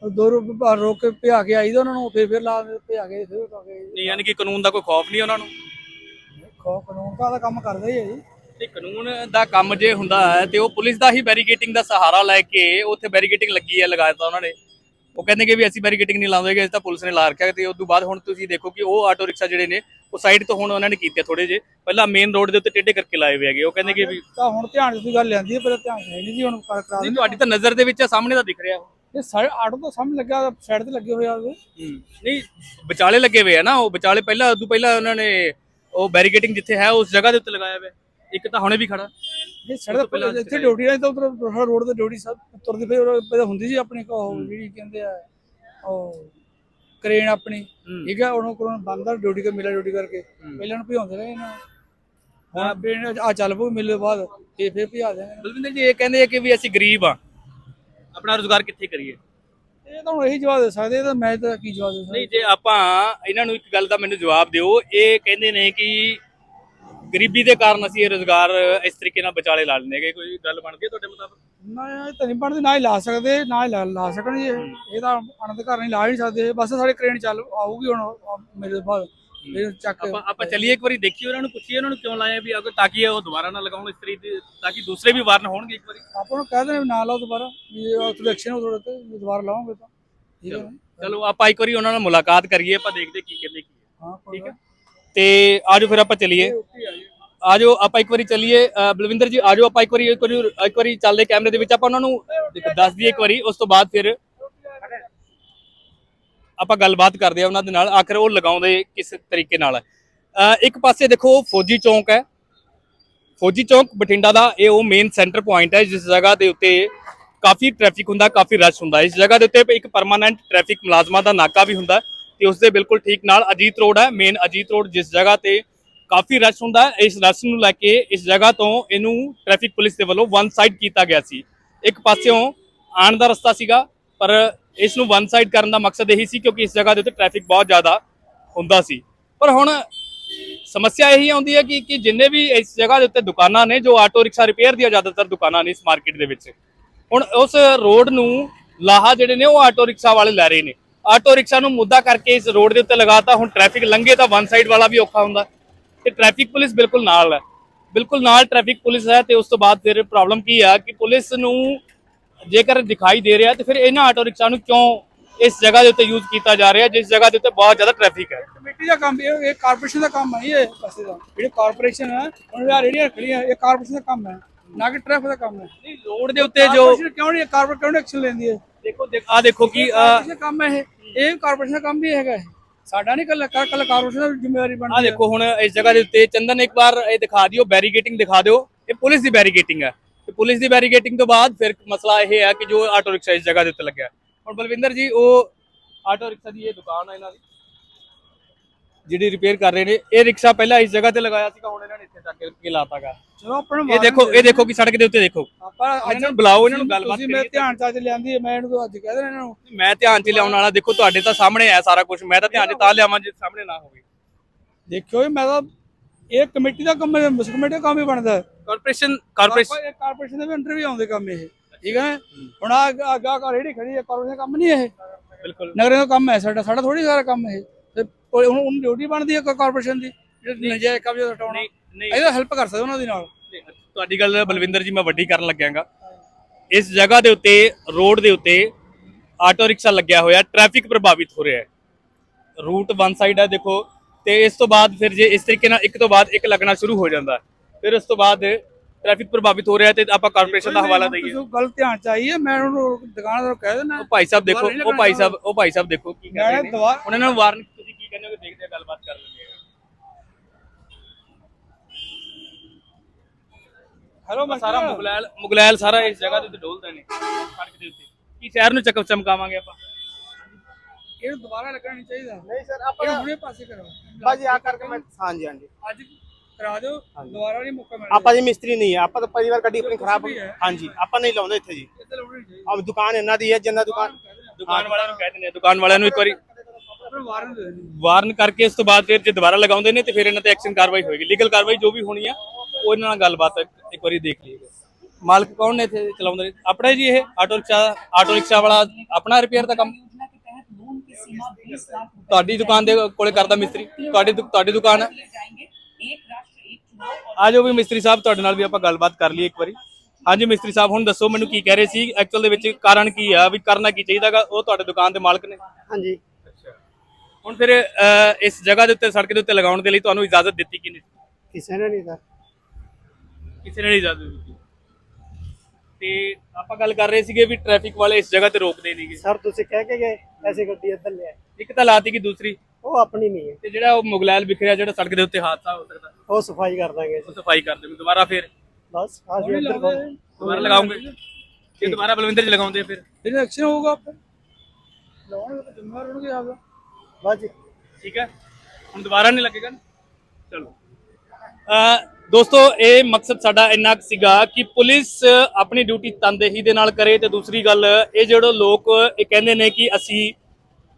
ਦੋ ਰੁਪਏ ਰੋਕ ਕੇ ਭਿਆ ਕੇ ਆਈਦਾ ਉਹਨਾਂ ਨੂੰ ਫਿਰ ਫਿਰ ਲਾ ਭਿਆ ਕੇ ਫਿਰ ਰੋਕ ਕੇ ਨਹੀਂ ਯਾਨੀ ਕਿ ਕਾਨੂੰਨ ਦਾ ਕੋਈ ਖੌਫ ਨਹੀਂ ਉਹਨਾਂ ਨੂੰ? ਖੋ ਕਾਨੂੰਨ ਦਾ ਕੰਮ ਕਰਦੇ ਹੀ ਆ ਜੀ। ਤੇ ਕਾਨੂੰਨ ਦਾ ਕੰਮ ਜੇ ਹੁੰਦਾ ਹੈ ਤੇ ਉਹ ਪੁਲਿਸ ਦਾ ਹੀ ਬੈਰੀਗੇਟਿੰਗ ਦਾ ਸਹਾਰਾ ਲੈ ਕੇ ਉੱਥੇ ਬੈਰੀਗੇਟਿੰਗ ਲੱਗੀ ਹੈ ਲਗਾਇਆ ਉਹਨਾਂ ਨੇ। ਉਹ ਕਹਿੰਦੇ ਕਿ ਵੀ ਅਸੀਂ ਬੈਰੀਗੇਟਿੰਗ ਨਹੀਂ ਲਾਉਂਦੇਗੇ ਇਸ ਤਾਂ ਪੁਲਿਸ ਨੇ ਲਾ ਰੱਖਿਆ ਤੇ ਉਸ ਤੋਂ ਬਾਅਦ ਹੁਣ ਤੁਸੀਂ ਦੇਖੋ ਕਿ ਉਹ ਆਟੋ ਰਿਕਸ਼ਾ ਜਿਹੜੇ ਨੇ ਉਹ ਸਾਈਡ ਤੋਂ ਹੁਣ ਉਹਨਾਂ ਨੇ ਕੀਤੇ ਥੋੜੇ ਜੇ ਪਹਿਲਾਂ ਮੇਨ ਰੋਡ ਦੇ ਉੱਤੇ ਟੇਢੇ ਕਰਕੇ ਲਾਏ ਹੋਏ ਹੈਗੇ ਉਹ ਕਹਿੰਦੇ ਕਿ ਵੀ ਤਾਂ ਹੁਣ ਧਿਆਨ ਦੀ ਗੱਲ ਲੈਂਦੀ ਹੈ ਪਰ ਧਿਆਨ ਹੈ ਨਹੀਂ ਜੀ ਹੁਣ ਕਰ ਕਰਾ ਨਹੀਂ ਤੁਹਾਡੀ ਤਾਂ ਨਜ਼ਰ ਦੇ ਵਿੱਚ ਆ, ਸਾਹਮਣੇ ਤਾਂ ਦਿਖ ਰਿਹਾ ਉਹ। ਇਹ ਸਾਰੇ ਆਟੋ ਤੋਂ ਸਾਹਮਣੇ ਲੱਗਿਆ ਸਾਈਡ ਤੇ ਲੱਗੇ ਹੋਏ ਆ ਉਹਦੇ ਨਹੀਂ ਵਿਚਾਲੇ ਲੱਗੇ ਹੋਏ ਆ ਨਾ ਉਹ ਵਿਚਾਲੇ ਪਹਿਲਾਂ ਉਦੋਂ ਪਹਿਲਾਂ ਉਹਨਾਂ ਨੇ ਉਹ ਬੈਰੀਗੇਟਿੰਗ ਜਿੱਥੇ ਹੈ ਉਸ ਜਗ੍ਹਾ ਦੇ ਉੱਤੇ ਲਗਾਇਆ ਹੋਇਆ। ਇੱਕ ਤਾਂ ਹੁਣੇ ਵੀ ਖੜਾ। ਇਹ ਸੜਕ ਪਹਿਲਾਂ ਇੱਥੇ। ਡਿਊਟੀ ਨਾਲ ਤਾਂ ਉਧਰ ਰੋਡ ਤੇ ਡਿਊਟੀ ਸਭ ਤੁਰਦੇ ਪਏ ਉਹ ਪਹਿਲਾਂ ਹੁੰਦੀ ਸੀ ਆਪਣੀ ਉਹ ਜਿਹੜੀ ਕਹਿੰਦੇ ਆ ਉਹ ਕ੍ਰੇਨ ਆਪਣੀ। ਠੀਕ ਹੈ ਉਹਨੂੰ ਕੋਲੋਂ ਬੰਦ ਆ ਡਿਊਟੀ ਕਰ ਮਿਲਾ ਡਿਊਟੀ ਕਰਕੇ। ਪਹਿਲਾਂ ਨੂੰ ਭਜਾਉਂਦੇ ਰਹੇ ਇਹਨਾਂ। ਹੁਣ ਟ੍ਰੇਨ ਆ ਚੱਲ ਪਊ ਮਿਲੇ ਬਾਅਦ ਫੇਰ ਫੇਰ ਭਜਾ ਦੇਣਗੇ ਬਲਵਿੰਦਰ ਜੀ ਇਹ ਕਹਿੰਦੇ ਆ ਕਿ ਵੀ ਅਸੀਂ ਗਰੀਬ ਆ। ਆਪਣਾ ਰੋਜ਼ਗਾਰ ਕਿੱਥੇ ਕਰੀਏ? ਇਹ ਤਾਂ ਇਹੀ ਜਵਾਬ ਦੇ ਸਕਦੇ ਤਾਂ ਮੈਂ ਤਾਂ ਕੀ ਜਵਾਬ ਦੇ ਸਕਦਾ। ਨਹੀਂ ਜੇ ਆਪਾਂ ਇਹਨਾਂ ਨੂੰ ਇੱਕ ਗੱਲ ਦਾ ਮੈਨੂੰ ਜਵਾਬ ਦਿਓ ਇਹ ਕਹਿੰਦੇ ਨੇ ਕਿ ਗਰੀਬੀ ਦੇ ਕਾਰਨ ਅਸੀਂ ਇਹ ਰੋਜ਼ਗਾਰ ਇਸ ਤਰੀਕੇ ਨਾਲ ਵਿਚਾਲੇ ਲਾ ਲੈਂਦੇ ਹੈਗੇ। ਕੋਈ ਗੱਲ ਬਣਦੀ ਹੈ ਤੁਹਾਡੇ ਮੁਤਾਬਕ? ਨਾ ਇਹ ਤਾਂ ਨਹੀਂ ਬਣਦੇ ਨਾ ਹੀ ਲਾ ਸਕਦੇ ਨਾ ਹੀ ਲਾ ਲਾ ਸਕਣ ਜੀ। ਇਹ ਇਹ ਤਾਂ ਅਨੰਦ ਘਰ ਨਹੀਂ ਲਾ ਹੀ ਨਹੀਂ ਸਕਦੇ। ਬਸ ਸਾਡੇ ਕ੍ਰੇਨ ਚੱਲ ਆਊਗੀ ਹੁਣ ਆ ਮੇਰੇ ਬਾਅਦ ਫਿਰ ਚੱਕ ਆਪਾਂ ਆਪਾਂ ਚੱਲੀਏ ਇੱਕ ਵਾਰੀ ਦੇਖੀਏ ਉਹਨਾਂ ਨੂੰ ਪੁੱਛੀਏ ਉਹਨਾਂ ਨੂੰ ਕਿਉਂ ਲਾਇਆ ਵੀ ਅਗਰ ਤਾਂ ਕਿ ਉਹ ਦੁਬਾਰਾ ਨਾ ਲਗਾਉਣ ਇਸ ਤਰੀਕੇ ਦੀ ਤਾਂ ਕਿ ਦੂਸਰੇ ਵੀ ਵਾਰਨ ਹੋਣਗੇ ਇੱਕ ਵਾਰੀ। ਆਪਾਂ ਨੂੰ ਕਹਿ ਦੇਣਾ ਵੀ ਨਾ ਲਾਓ ਦੁਬਾਰਾ ਵੀ ਤੁਹਾਡੇ ਐਕਸ਼ਨ ਹੋ ਥੋੜੇ ਤੇ ਵੀ ਦੁਬਾਰਾ ਲਾਓਗੇ ਤਾਂ। ਠੀਕ ਹੈ ਨਾ? ਚਲੋ ਆਪਾਂ ਇੱਕ ਵਾਰੀ ਉਹਨਾਂ ਨਾਲ ਮੁਲਾਕਾਤ ਕਰੀਏ ਆਪਾਂ ਦੇਖਦੇ ਕੀ ਕਹਿੰਦੇ ਕੀ ਹੈ। ਹਾਂ ਠੀਕ ਹੈ? ਤੇ ਆਜੋ ਫਿਰ ਆਪਾਂ ਚੱਲੀਏ। ਆਜੋ, ਆਪਾਂ ਇੱਕ ਵਾਰੀ ਚਲੀਏ। ਬਲਵਿੰਦਰ ਜੀ, ਆਜੋ ਆਪਾਂ ਇੱਕ ਵਾਰੀ ਇੱਕ ਵਾਰੀ ਇੱਕ ਵਾਰੀ ਚੱਲਦੇ ਕੈਮਰੇ ਦੇ ਵਿੱਚ। ਆਪਾਂ ਉਹਨਾਂ ਨੂੰ ਦੇਖ- ਦੱਸ ਦਈਏ ਇੱਕ ਵਾਰੀ, ਉਸ ਤੋਂ ਬਾਅਦ ਫਿਰ ਆਪਾਂ ਗੱਲਬਾਤ ਕਰਦੇ ਆ ਉਹਨਾਂ ਦੇ ਨਾਲ, ਆਖਰ ਉਹ ਲਗਾਉਂਦੇ ਕਿਸ ਤਰੀਕੇ ਨਾਲ। ਹੈ। ਇੱਕ ਪਾਸੇ ਦੇਖੋ, ਫੌਜੀ ਚੌਂਕ ਹੈ। ਫੌਜੀ ਚੌਂਕ ਬਠਿੰਡਾ ਦਾ, ਇਹ ਉਹ ਮੇਨ ਸੈਂਟਰ ਪੁਆਇੰਟ ਹੈ, ਜਿਸ ਜਗ੍ਹਾ ਦੇ ਉੱਤੇ ਕਾਫੀ ਟ੍ਰੈਫਿਕ ਹੁੰਦਾ, ਕਾਫੀ ਰਸ਼ ਹੁੰਦਾ। ਇਸ ਜਗ੍ਹਾ ਦੇ ਉੱਤੇ ਇੱਕ ਪਰਮਾਨੈਂਟ ਟ੍ਰੈਫਿਕ ਮੁਲਾਜ਼ਮਾਂ ਦਾ ਨਾਕਾ ਵੀ ਹੁੰਦਾ। ਤੇ ਉਸ ਦੇ ਬਿਲਕੁਲ ਠੀਕ ਨਾਲ ਅਜੀਤ ਰੋਡ ਹੈ ਮੇਨ ਅਜੀਤ ਰੋਡ ਜਿਸ ਜਗ੍ਹਾ ਤੇ ਕਾਫੀ ਰਸ਼ ਹੁੰਦਾ ਇਸ ਰਸ਼ ਨੂੰ ਲੈ ਕੇ ਇਸ ਜਗ੍ਹਾ ਤੋਂ ਇਹਨੂੰ ਟ੍ਰੈਫਿਕ ਪੁਲਿਸ ਦੇ ਵੱਲੋਂ ਵਨ ਸਾਈਡ ਕੀਤਾ ਗਿਆ ਸੀ। ਇੱਕ ਪਾਸਿਓਂ ਆਉਣ ਦਾ ਰਸਤਾ ਸੀਗਾ, ਪਰ ਇਸ ਨੂੰ ਵਨ ਸਾਈਡ ਕਰਨ ਦਾ ਮਕਸਦ ਇਹੀ ਸੀ ਕਿਉਂਕਿ ਇਸ ਜਗ੍ਹਾ ਦੇ ਉੱਤੇ ਟ੍ਰੈਫਿਕ ਬਹੁਤ ਜ਼ਿਆਦਾ ਹੁੰਦਾ ਸੀ। ਪਰ ਹੁਣ ਸਮੱਸਿਆ ਇਹੀ ਆਉਂਦੀ ਹੈ ਕਿ ਕਿ ਜਿੰਨੇ ਵੀ ਇਸ ਜਗ੍ਹਾ ਦੇ ਉੱਤੇ ਦੁਕਾਨਾਂ ਨੇ, ਜੋ ਆਟੋ ਰਿਕਸ਼ਾ ਰਿਪੇਅਰ ਦੀਆਂ ਜ਼ਿਆਦਾਤਰ ਦੁਕਾਨਾਂ ਨੇ ਇਸ ਮਾਰਕੀਟ ਦੇ ਵਿੱਚ, ਹੁਣ ਉਸ ਰੋਡ ਨੂੰ ਲਾਹਾ ਜਿਹੜੇ ਨੇ ਉਹ ਆਟੋ ਰਿਕਸ਼ਾ ਵਾਲੇ ਲੈ ਰਹੇ ਨੇ। ਆਟੋ ਰਿਕਸ਼ਾ ਨੂੰ ਮੁੱਦਾ ਕਰਕੇ ਇਸ ਰੋਡ ਦੇ ਉੱਤੇ ਲਗਾਤਾ ਹੁਣ ਟ੍ਰੈਫਿਕ ਲੰਘੇ ਤਾਂ ਵਨ ਸਾਈਡ ਵਾਲਾ ਵੀ ਔਖਾ ਹੁੰਦਾ। ਤੇ ਟ੍ਰੈਫਿਕ ਪੁਲਿਸ ਬਿਲਕੁਲ ਨਾਲ ਹੈ। ਬਿਲਕੁਲ ਨਾਲ ਟ੍ਰੈਫਿਕ ਪੁਲਿਸ ਹੈ ਤੇ ਉਸ ਤੋਂ ਬਾਅਦ ਫਿਰ ਪ੍ਰੋਬਲਮ ਕੀ ਆ ਕਿ ਪੁਲਿਸ ਨੂੰ ਜੇਕਰ ਦਿਖਾਈ ਦੇ ਰਿਹਾ ਤੇ ਫਿਰ ਇਹਨਾਂ ਆਟੋ ਰਿਕਸ਼ਾ ਨੂੰ ਕਿਉਂ ਇਸ ਜਗ੍ਹਾ ਦੇ ਉੱਤੇ ਯੂਜ਼ ਕੀਤਾ ਜਾ ਰਿਹਾ ਜਿਸ ਜਗ੍ਹਾ ਦੇ ਉੱਤੇ ਬਹੁਤ ਜ਼ਿਆਦਾ ਟ੍ਰੈਫਿਕ ਹੈ। ਕਮੇਟੀ ਦਾ ਕੰਮ ਇਹ ਕਾਰਪੋਰੇਸ਼ਨ ਦਾ ਕੰਮ ਹੈ ਇਹ ਪਾਸੇ ਦਾ। ਜਿਹੜੀ ਕਾਰਪੋਰੇਸ਼ਨ ਹੈ ਹੁਣ ਯਾਰ ਰੇੜੀਆਂ ਖੜੀਆਂ ਇਹ ਕਾਰਪੋਰੇਸ਼ਨ ਦਾ ਕੰਮ ਹੈ ਨਾ ਕਿ ਟ੍ਰੈਫਿਕ ਦਾ ਕੰਮ ਹੈ। ਨਹੀਂ ਰੋਡ ਦੇ ਉੱਤੇ ਜੋ ਕਿਉਂ ਨਹੀਂ ਕਾਰਪੋਰੇਟ ਕਿਉਂ ਨਹੀਂ ਐਕਸ਼ਨ ਲੈਂਦੀ ਹੈ ਦੇਖੋ ਆ ਦੇਖੋ ਕਿ ਦਾ ਕੰਮ ਹੈ ਇਹ। ਇਹ ਕਾਰਪੋਰੇਸ਼ਨ ਦਾ ਕੰਮ ਵੀ ਹੈਗਾ ਸਾਡਾ ਨਹੀਂ ਕੱਲ ਕੱਲ ਕਾਰਪੋਰੇਸ਼ਨ ਦੀ ਜ਼ਿੰਮੇਵਾਰੀ ਆ ਬਣਦੀ ਹੈ ਦੇਖੋ ਹੁਣ ਇਸ ਜਗ੍ਹਾ ਦੇ ਉੱਤੇ ਚੰਦਨ ਇੱਕ ਵਾਰ ਇਹ ਦਿਖਾ ਦਿਓ ਬੈਰੀਗੇਟਿੰਗ ਦਿਖਾ ਦਿਓ। ਇਹ ਪੁਲਿਸ ਦੀ ਬੈਰੀਗੇਟਿੰਗ ਹੈ ਤੇ ਪੁਲਿਸ ਦੀ ਬੈਰੀਗੇਟਿੰਗ ਤੋਂ ਬਾਅਦ ਫਿਰ ਮਸਲਾ ਇਹ ਹੈ ਕਿ ਜੋ ਆਟੋ ਰਿਕਸ਼ਾ ਇਸ ਜਗ੍ਹਾ ਦੇ ਉੱਤੇ ਲੱਗਿਆ। ਹੁਣ ਬਲਵਿੰਦਰ ਜੀ ਉਹ ਆਟੋ ਰਿਕਸ਼ਾ ਦੀ ਇਹ ਦੁਕਾਨ ਹੈ ਇਹਨਾਂ ਦੀ। ਜਿਹੜੀ ਰਿਪੇਅਰ ਕਰ ਰਹੇ ਨੇ ਇਹ ਰਿਕਸ਼ਾ ਪਹਿਲਾਂ ਇਸ ਜਗ੍ਹਾ ਤੇ ਲਗਾਇਆ ਸੀਗਾ ਹੁਣ ਇਹਨਾਂ ਨੇ ਇੱਥੇ ਚੱਕ ਕੇ ਲਾਤਾਗਾ। ਚਲੋ ਆਪਾਂ ਨੂੰ ਇਹ ਦੇਖੋ ਇਹ ਦੇਖੋ ਕਿ ਸੜਕ ਦੇ ਉੱਤੇ ਦੇਖੋ। ਆਪਾਂ ਇਹਨਾਂ ਨੂੰ ਬੁਲਾਓ ਇਹਨਾਂ ਨੂੰ ਗੱਲਬਾਤ ਕਰੀਏ ਧਿਆਨ ਚ ਅੱਜ ਲਿਆਂਦੀ ਮੈਂ ਇਹਨੂੰ ਅੱਜ ਕਹਿ ਦੇਣਾ ਇਹਨਾਂ ਨੂੰ। ਮੈਂ ਧਿਆਨ 'ਚ ਲਿਆਉਣ ਵਾਲਾ ਦੇਖੋ ਤੁਹਾਡੇ ਤਾਂ ਸਾਹਮਣੇ ਹੈ ਸਾਰਾ ਕੁਝ ਮੈਂ ਤਾਂ ਧਿਆਨ 'ਚ ਤਾਂ ਲਿਆਵਾਂ ਜੇ ਸਾਹਮਣੇ ਨਾ ਹੋਵੇ। ਦੇਖਿਓ ਮੈਂ ਤਾਂ ਇਹ ਕਮੇਟੀ ਦਾ ਕੰਮ ਹੈ ਕਮੇਟੀ ਦਾ ਕੰਮ ਹੀ ਬਣਦਾ ਹੈ। ਕਾਰਪੋਰੇਸ਼ਨ ਕਾਰਪੋਰੇਸ਼ਨ ਕਾਰਪੋਰੇਸ਼ਨ ਦੇ ਵੀ ਅੰਡਰ ਵੀ ਆਉਂਦੇ ਕੰਮ ਇਹ। ਠੀਕ ਹੈ ਹੁਣ ਆ ਅੱਗਾ ਘਰ ਜਿਹੜੀ ਖੜੀ ਹੈ ਕਾਰਪੋਰੇਸ਼ਨ ਕੰਮ ਨਹੀਂ ਇਹ। ਬਿਲਕੁਲ। ਨਗਰ ਦਾ ਕੰਮ ਹੈ ਸਾਡਾ ਸਾਡਾ ਥੋੜੀ ਸਾਰਾ ਕੰਮ ਇਹ। ਤੇ ਹੁਣ ਉਹਨੂੰ ਡਿਊਟੀ ਬਣਦੀ ਹੈ ਕਾਰਪੋਰੇਸ਼ਨ ਦੀ? ਜਿਹੜੇ ਨਜਾਇਜ਼ ਕਬਜ਼ੇ ਹਟਾਉਣਾ ਇਹਦਾ ਹੈਲਪ ਕਰ ਸਕਦੇ ਉਹਨਾਂ ਦੀ ਨਾਲ? ਤੁਹਾਡੀ ਗੱਲ ਬਲਵਿੰਦਰ ਜੀ ਮੈਂ ਵੱਡੀ ਕਰਨ ਲੱਗਿਆਗਾ। ਇਸ ਜਗ੍ਹਾ ਦੇ ਉੱਤੇ ਰੋਡ ਦੇ ਉੱਤੇ ਆਟੋ ਰਿਕਸ਼ਾ ਲੱਗਿਆ ਹੋਇਆ ਟ੍ਰੈਫਿਕ ਪ੍ਰਭਾਵਿਤ ਹੋ ਰਿਹਾ ਹੈ। ਰੂਟ ਵਨ ਸਾਈਡ ਹੈ ਦੇਖੋ। ਤੇ ਇਸ ਤੋਂ ਬਾਅਦ ਫਿਰ ਜੇ ਇਸ ਤਰੀਕੇ ਨਾਲ ਇੱਕ ਤੋਂ ਬਾਅਦ ਇੱਕ ਲੱਗਣਾ ਸ਼ੁਰੂ ਹੋ ਜਾਂਦਾ। ਫਿਰ ਉਸ ਤੋਂ ਬਾਅਦ ਟ੍ਰੈਫਿਕ ਪ੍ਰਭਾਵਿਤ ਹੋ ਰਿਹਾ ਤੇ ਆਪਾਂ ਕਾਰਪੋਰੇਸ਼ਨ ਦਾ ਹਵਾਲਾ ਦਈਏ। ਤੁਸੀਂ ਗੱਲ ਧਿਆਨ ਚ ਆਈ ਹੈ ਮੈਂ ਉਹਨੂੰ ਦੁਕਾਨਦਾਰ ਨੂੰ ਕਹਿ ਦੇਣਾ ਉਹ ਭਾਈ ਸਾਹਿਬ ਦੇਖੋ ਉਹ ਭਾਈ ਸਾਹਿਬ ਉਹ ਭਾਈ ਸਾਹਿਬ ਦੇਖੋ ਕੀ ਕਰ ਰਹੇ ਨੇ। ਇਹਨਾਂ ਨੂੰ ਵਾਰਨ ਤੁਸੀਂ ਕੀ ਕਹਿੰਦੇ ਹੋ ਦੇਖਦੇ ਆ ਗੱਲਬਾਤ ਕਰ ਲੈਂਦੇ ਆ। ਹੈਲੋ ਸਾਰਾ ਮੁਗਲੈਲ ਮੁਗਲੈਲ ਸਾਰਾ ਇਸ ਜਗ੍ਹਾ ਉੱਤੇ ਡੋਲਦੇ ਨੇ ਸੜਕ ਦੇ ਉੱਤੇ। ਕੀ ਸ਼ਹਿਰ ਨੂੰ ਚੱਕ ਚਮਕਾਵਾਂਗੇ ਆਪਾਂ? ਇਹਨੂੰ ਦੁਬਾਰਾ ਲੱਗਣਾ ਨਹੀਂ ਚਾਹੀਦਾ। ਨਹੀਂ ਸਰ ਇਹ ਆਪਾਂ ਹੁਣੇ ਪਾਸੇ ਕਰੋ। ਬਾਜੀ ਆ ਕਰਕੇ ਮੈਂ ਹਾਂਜੀ ਹਾਂਜੀ। ਅੱਜ ਕਰਾ ਦਿਓ ਦੁਬਾਰਾ ਨਹੀਂ ਮੌਕਾ ਮਿਲਦਾ। ਆਪਾਂ ਜੀ ਮਿਸਤਰੀ ਨਹੀਂ ਹੈ ਆਪਾਂ ਤਾਂ ਪਹਿਲੀ ਵਾਰ ਗੱਡੀ ਆਪਣੀ ਖਰਾਬ ਵੀ ਹੈ। ਹਾਂਜੀ ਆਪਾਂ ਨਹੀਂ ਲਾਉਂਦੇ ਇੱਥੇ ਜੀ। ਇੱਥੇ ਲਾਉਣੀ ਨਹੀਂ ਚਾਹੀਦੀ। ਆਹ ਦੁਕਾਨ ਇਹਨਾਂ ਦੀ ਹੈ ਜਿੰਨਾ ਦੁਕਾਨ ਦੁਕਾਨ ਵਾਲਿਆਂ ਨੂੰ ਕਹਿ ਦਿੰਦੇ ਆ ਦੁਕਾਨ ਵਾਲਿਆਂ ਨੂੰ ਇੱਕ ਵਾਰੀ ਆਪਣੇ ਵਾਰਨ ਦੇ ਦੇਣੀ ਵਾਰਨ ਕਰਕੇ ਇਸ ਤੋਂ ਬਾਅਦ ਫਿਰ ਜੇ ਦੁਬਾਰਾ ਲਗਾਉਂਦੇ ਨੇ ਤੇ ਫਿਰ ਇਹਨਾਂ ਤੇ ਐਕਸ਼ਨ ਕਾਰਵਾਈ ਹੋਏਗੀ। ਲੀਗਲ ਕਾਰਵਾਈ ਜੋ ਵੀ ਹੋਣੀ ਆ ਉਹ ਇਹਨਾਂ ਨਾਲ ਗੱਲਬਾਤ ਇੱਕ ਵਾਰੀ ਦੇਖ ਲਈਏ। ਮਾਲਕ ਕੌਣ ਨੇ ਇੱਥੇ ਚਲਾਉਂਦੇ ਨੇ? ਆਪਣਾ ਜੀ ਇਹ ਆਟੋ ਰਿਕਸ਼ਾ ਆਟੋ ਰਿਕਸ਼ਾ ਵਾਲਾ ਆਪਣਾ ਰਿਪੇਅਰ ਦਾ ਕੰਮ? ਤੁਹਾਡੀ ਦੁਕਾਨ ਦੇ ਕੋਲੇ ਕਰਦਾ ਮਿਸਤਰੀ। ਤੁਹਾਡੀ ਦੁ- ਤੁਹਾਡੀ ਦੁਕਾਨ ਹੈ ਆ ਜਾਓ ਵੀ ਮਿਸਤਰੀ ਸਾਹਿਬ ਤੁਹਾਡੇ ਨਾਲ ਵੀ ਆਪਾਂ ਗੱਲਬਾਤ ਕਰ ਲਈਏ ਇੱਕ ਵਾਰੀ। ਹਾਂਜੀ ਮਿਸਤਰੀ ਸਾਹਿਬ ਹੁਣ ਦੱਸੋ ਮੈਨੂੰ ਕੀ ਕਹਿ ਰਹੇ ਸੀ? ਐਕਚੁਅਲ ਦੇ ਵਿੱਚ ਕਾਰਨ ਕੀ ਆ? ਵੀ ਕਰਨਾ ਕੀ ਚਾਹੀਦਾਗਾ ਉਹ ਤੁਹਾਡੇ ਦੁਕਾਨ ਦੇ ਮਾਲਕ ਨੇ। ਹਾਂਜੀ। ਹੁਣ ਫਿਰ ਅਹ, ਇਸ ਜਗ੍ਹਾ ਦੇ ਉੱਤੇ ਸੜਕ ਦੇ ਉੱਤੇ ਲਗਾਉਣ ਦੇ ਲਈ ਤੁਹਾਨੂੰ ਇਜਾਜ਼ਤ ਦਿੱਤੀ ਕਿਨੇ ਕਿਸੇ ਨੇ ਨਹੀਂ ਸਰ। ਕਿਸੇ ਨੇ ਨਹੀਂ ਇਜਾਜ਼ਤ ਦਿੱਤੀ। ਤੇ ਆਪਾਂ ਗੱਲ ਕਰ ਰਹੇ ਸੀਗੇ ਵੀ ਟ੍ਰੈਫਿਕ ਵਾਲੇ ਇਸ ਜਗ੍ਹਾ ਤੇ ਰੋਕਦੇ ਨਹੀਂਗੇ। ਸਰ ਤੁਸੀਂ ਕਹਿ ਕੇ ਗਏ ਐਸੀ ਗੱਡੀ ਇੱਧਰ ਲੈ ਇੱਕ ਤਾਂ ਲਾਤੀ ਕਿ ਦੂਸਰੀ? ਉਹ ਆਪਣੀ ਨਹੀਂ ਹੈ। ਤੇ ਜਿਹੜਾ ਉਹ ਮੁਗਲੈਲ ਵਿਖਰਿਆ ਜਿਹੜਾ ਸੜਕ ਦੇ ਉੱਤੇ ਹਾਦਸਾ ਹੋ ਸਕਦਾ। ਉਹ ਸਫ਼ਾਈ ਕਰ ਦਾਂਗੇ ਉਹ ਸਫ਼ਾਈ ਕਰ ਦਿਓ ਦੁਬਾਰਾ ਫਿਰ? ਬਸ ਆ ਜੀ ਇੱਧਰ ਕੋਲ ਦੁਬਾਰਾ ਲਗਾਉਂਗੇ ਜੇ ਦੁਬਾਰਾ ਬਲਵਿੰਦਰ ਜੀ ਲਗਾਉਂਦੇ ਆ ਫਿਰ? ਫਿਰ ਐਕਸ਼ਨ ਹੋਊਗਾ ਫਿਰ ਲਾਉਣਗੇ ਤਾਂ ਜ਼ਿੰਮੇਵਾਰ ਹੋਣਗੇ ਆਪਦਾ ਬਸ ਜੀ। ਠੀਕ ਹੈ? ਹੁਣ ਦੁਬਾਰਾ ਨਹੀਂ ਲੱਗੇਗਾ ਨਾ? ਚਲੋ। ਅ ਦੋਸਤੋ ਇਹ ਮਕਸਦ ਸਾਡਾ ਇੰਨਾ ਕੁ ਸੀਗਾ ਕਿ ਪੁਲਿਸ ਆਪਣੀ ਡਿਊਟੀ ਤਨਦੇਹੀ ਦੇ ਨਾਲ ਕਰੇ ਤੇ ਦੂਸਰੀ ਗੱਲ ਇਹ ਜਿਹੜੇ ਲੋਕ ਇਹ ਕਹਿੰਦੇ ਨੇ ਕਿ ਅਸੀਂ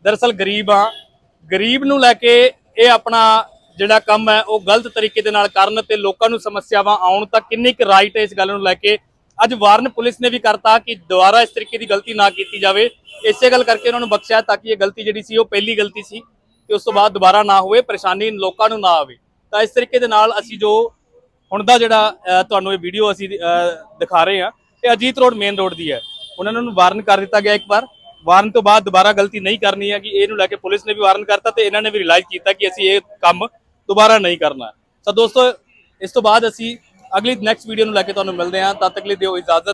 ਦਰਅਸਲ ਗਰੀਬ ਆ ਗਰੀਬ ਨੂੰ ਲੈ ਕੇ ਇਹ ਆਪਣਾ ਜਿਹੜਾ ਕੰਮ ਹੈ, ਉਹ ਗਲਤ ਤਰੀਕੇ ਦੇ ਨਾਲ ਕਰਨ ਤੇ ਲੋਕਾਂ ਨੂੰ ਸਮੱਸਿਆਵਾਂ ਆਉਣ ਤਾਂ ਕਿੰਨੀ ਕੁ ਰਾਈਟ ਹੈ ਇਸ ਗੱਲ ਨੂੰ ਲੈ ਕੇ। ਅੱਜ ਵਾਰਨ ਪੁਲਿਸ ਨੇ ਵੀ ਕਰਤਾ ਕਿ ਦੁਬਾਰਾ ਇਸ ਤਰੀਕੇ ਦੀ ਗਲਤੀ ਨਾ ਕੀਤੀ ਜਾਵੇ। ਇਸੇ ਗੱਲ ਕਰਕੇ ਉਹਨਾਂ ਨੂੰ ਬਖਸ਼ਿਆ ਤਾਂ ਕਿ ਇਹ ਗਲਤੀ ਜਿਹੜੀ ਸੀ, ਉਹ ਪਹਿਲੀ ਗਲਤੀ ਸੀ ਤੇ ਉਸ ਤੋਂ ਬਾਅਦ ਦੁਬਾਰਾ ਨਾ ਹੋਵੇ, ਪਰੇਸ਼ਾਨੀ ਲੋਕਾਂ ਨੂੰ ਨਾ ਆਵੇ। ਤਾਂ ਇਸ ਤਰੀਕੇ ਦੇ ਨਾਲ ਅਸੀਂ ਜੋ ਹੁਣ ਦਾ ਜਿਹੜਾ ਤੁਹਾਨੂੰ ਇਹ ਵੀਡੀਓ ਅਸੀਂ ਦਿਖਾ ਰਹੇ ਹਾਂ, ਇਹ ਅਜੀਤ ਰੋਡ ਮੇਨ ਰੋਡ ਦੀ ਹੈ। ਉਹਨਾਂ ਨੂੰ ਵਾਰਨ ਕਰ ਦਿੱਤਾ ਗਿਆ ਇੱਕ ਵਾਰ। ਵਾਰਨ ਤੋਂ ਬਾਅਦ ਦੁਬਾਰਾ ਗਲਤੀ ਨਹੀਂ ਕਰਨੀ ਹੈ ਕਿ ਇਹਨੂੰ ਲੈ ਕੇ ਪੁਲਿਸ ਨੇ ਵੀ ਵਾਰਨ ਕਰਤਾ ਤੇ ਇਹਨਾਂ ਨੇ ਵੀ ਰਿਅਲਾਈਜ਼ ਕੀਤਾ ਕਿ ਅਸੀਂ ਇਹ ਕੰਮ ਦੁਬਾਰਾ ਨਹੀਂ ਕਰਨਾ। ਸੋ ਦੋਸਤੋ, ਇਸ ਤੋਂ ਬਾਅਦ ਅਸੀਂ ਅਗਲੀ ਨੈਕਸਟ ਵੀਡੀਓ ਨੂੰ ਲੈ ਕੇ ਤੁਹਾਨੂੰ ਮਿਲਦੇ ਹਾਂ। ਤਦ ਤੱਕ ਲਈ ਦਿਓ ਇਜਾਜ਼ਤ।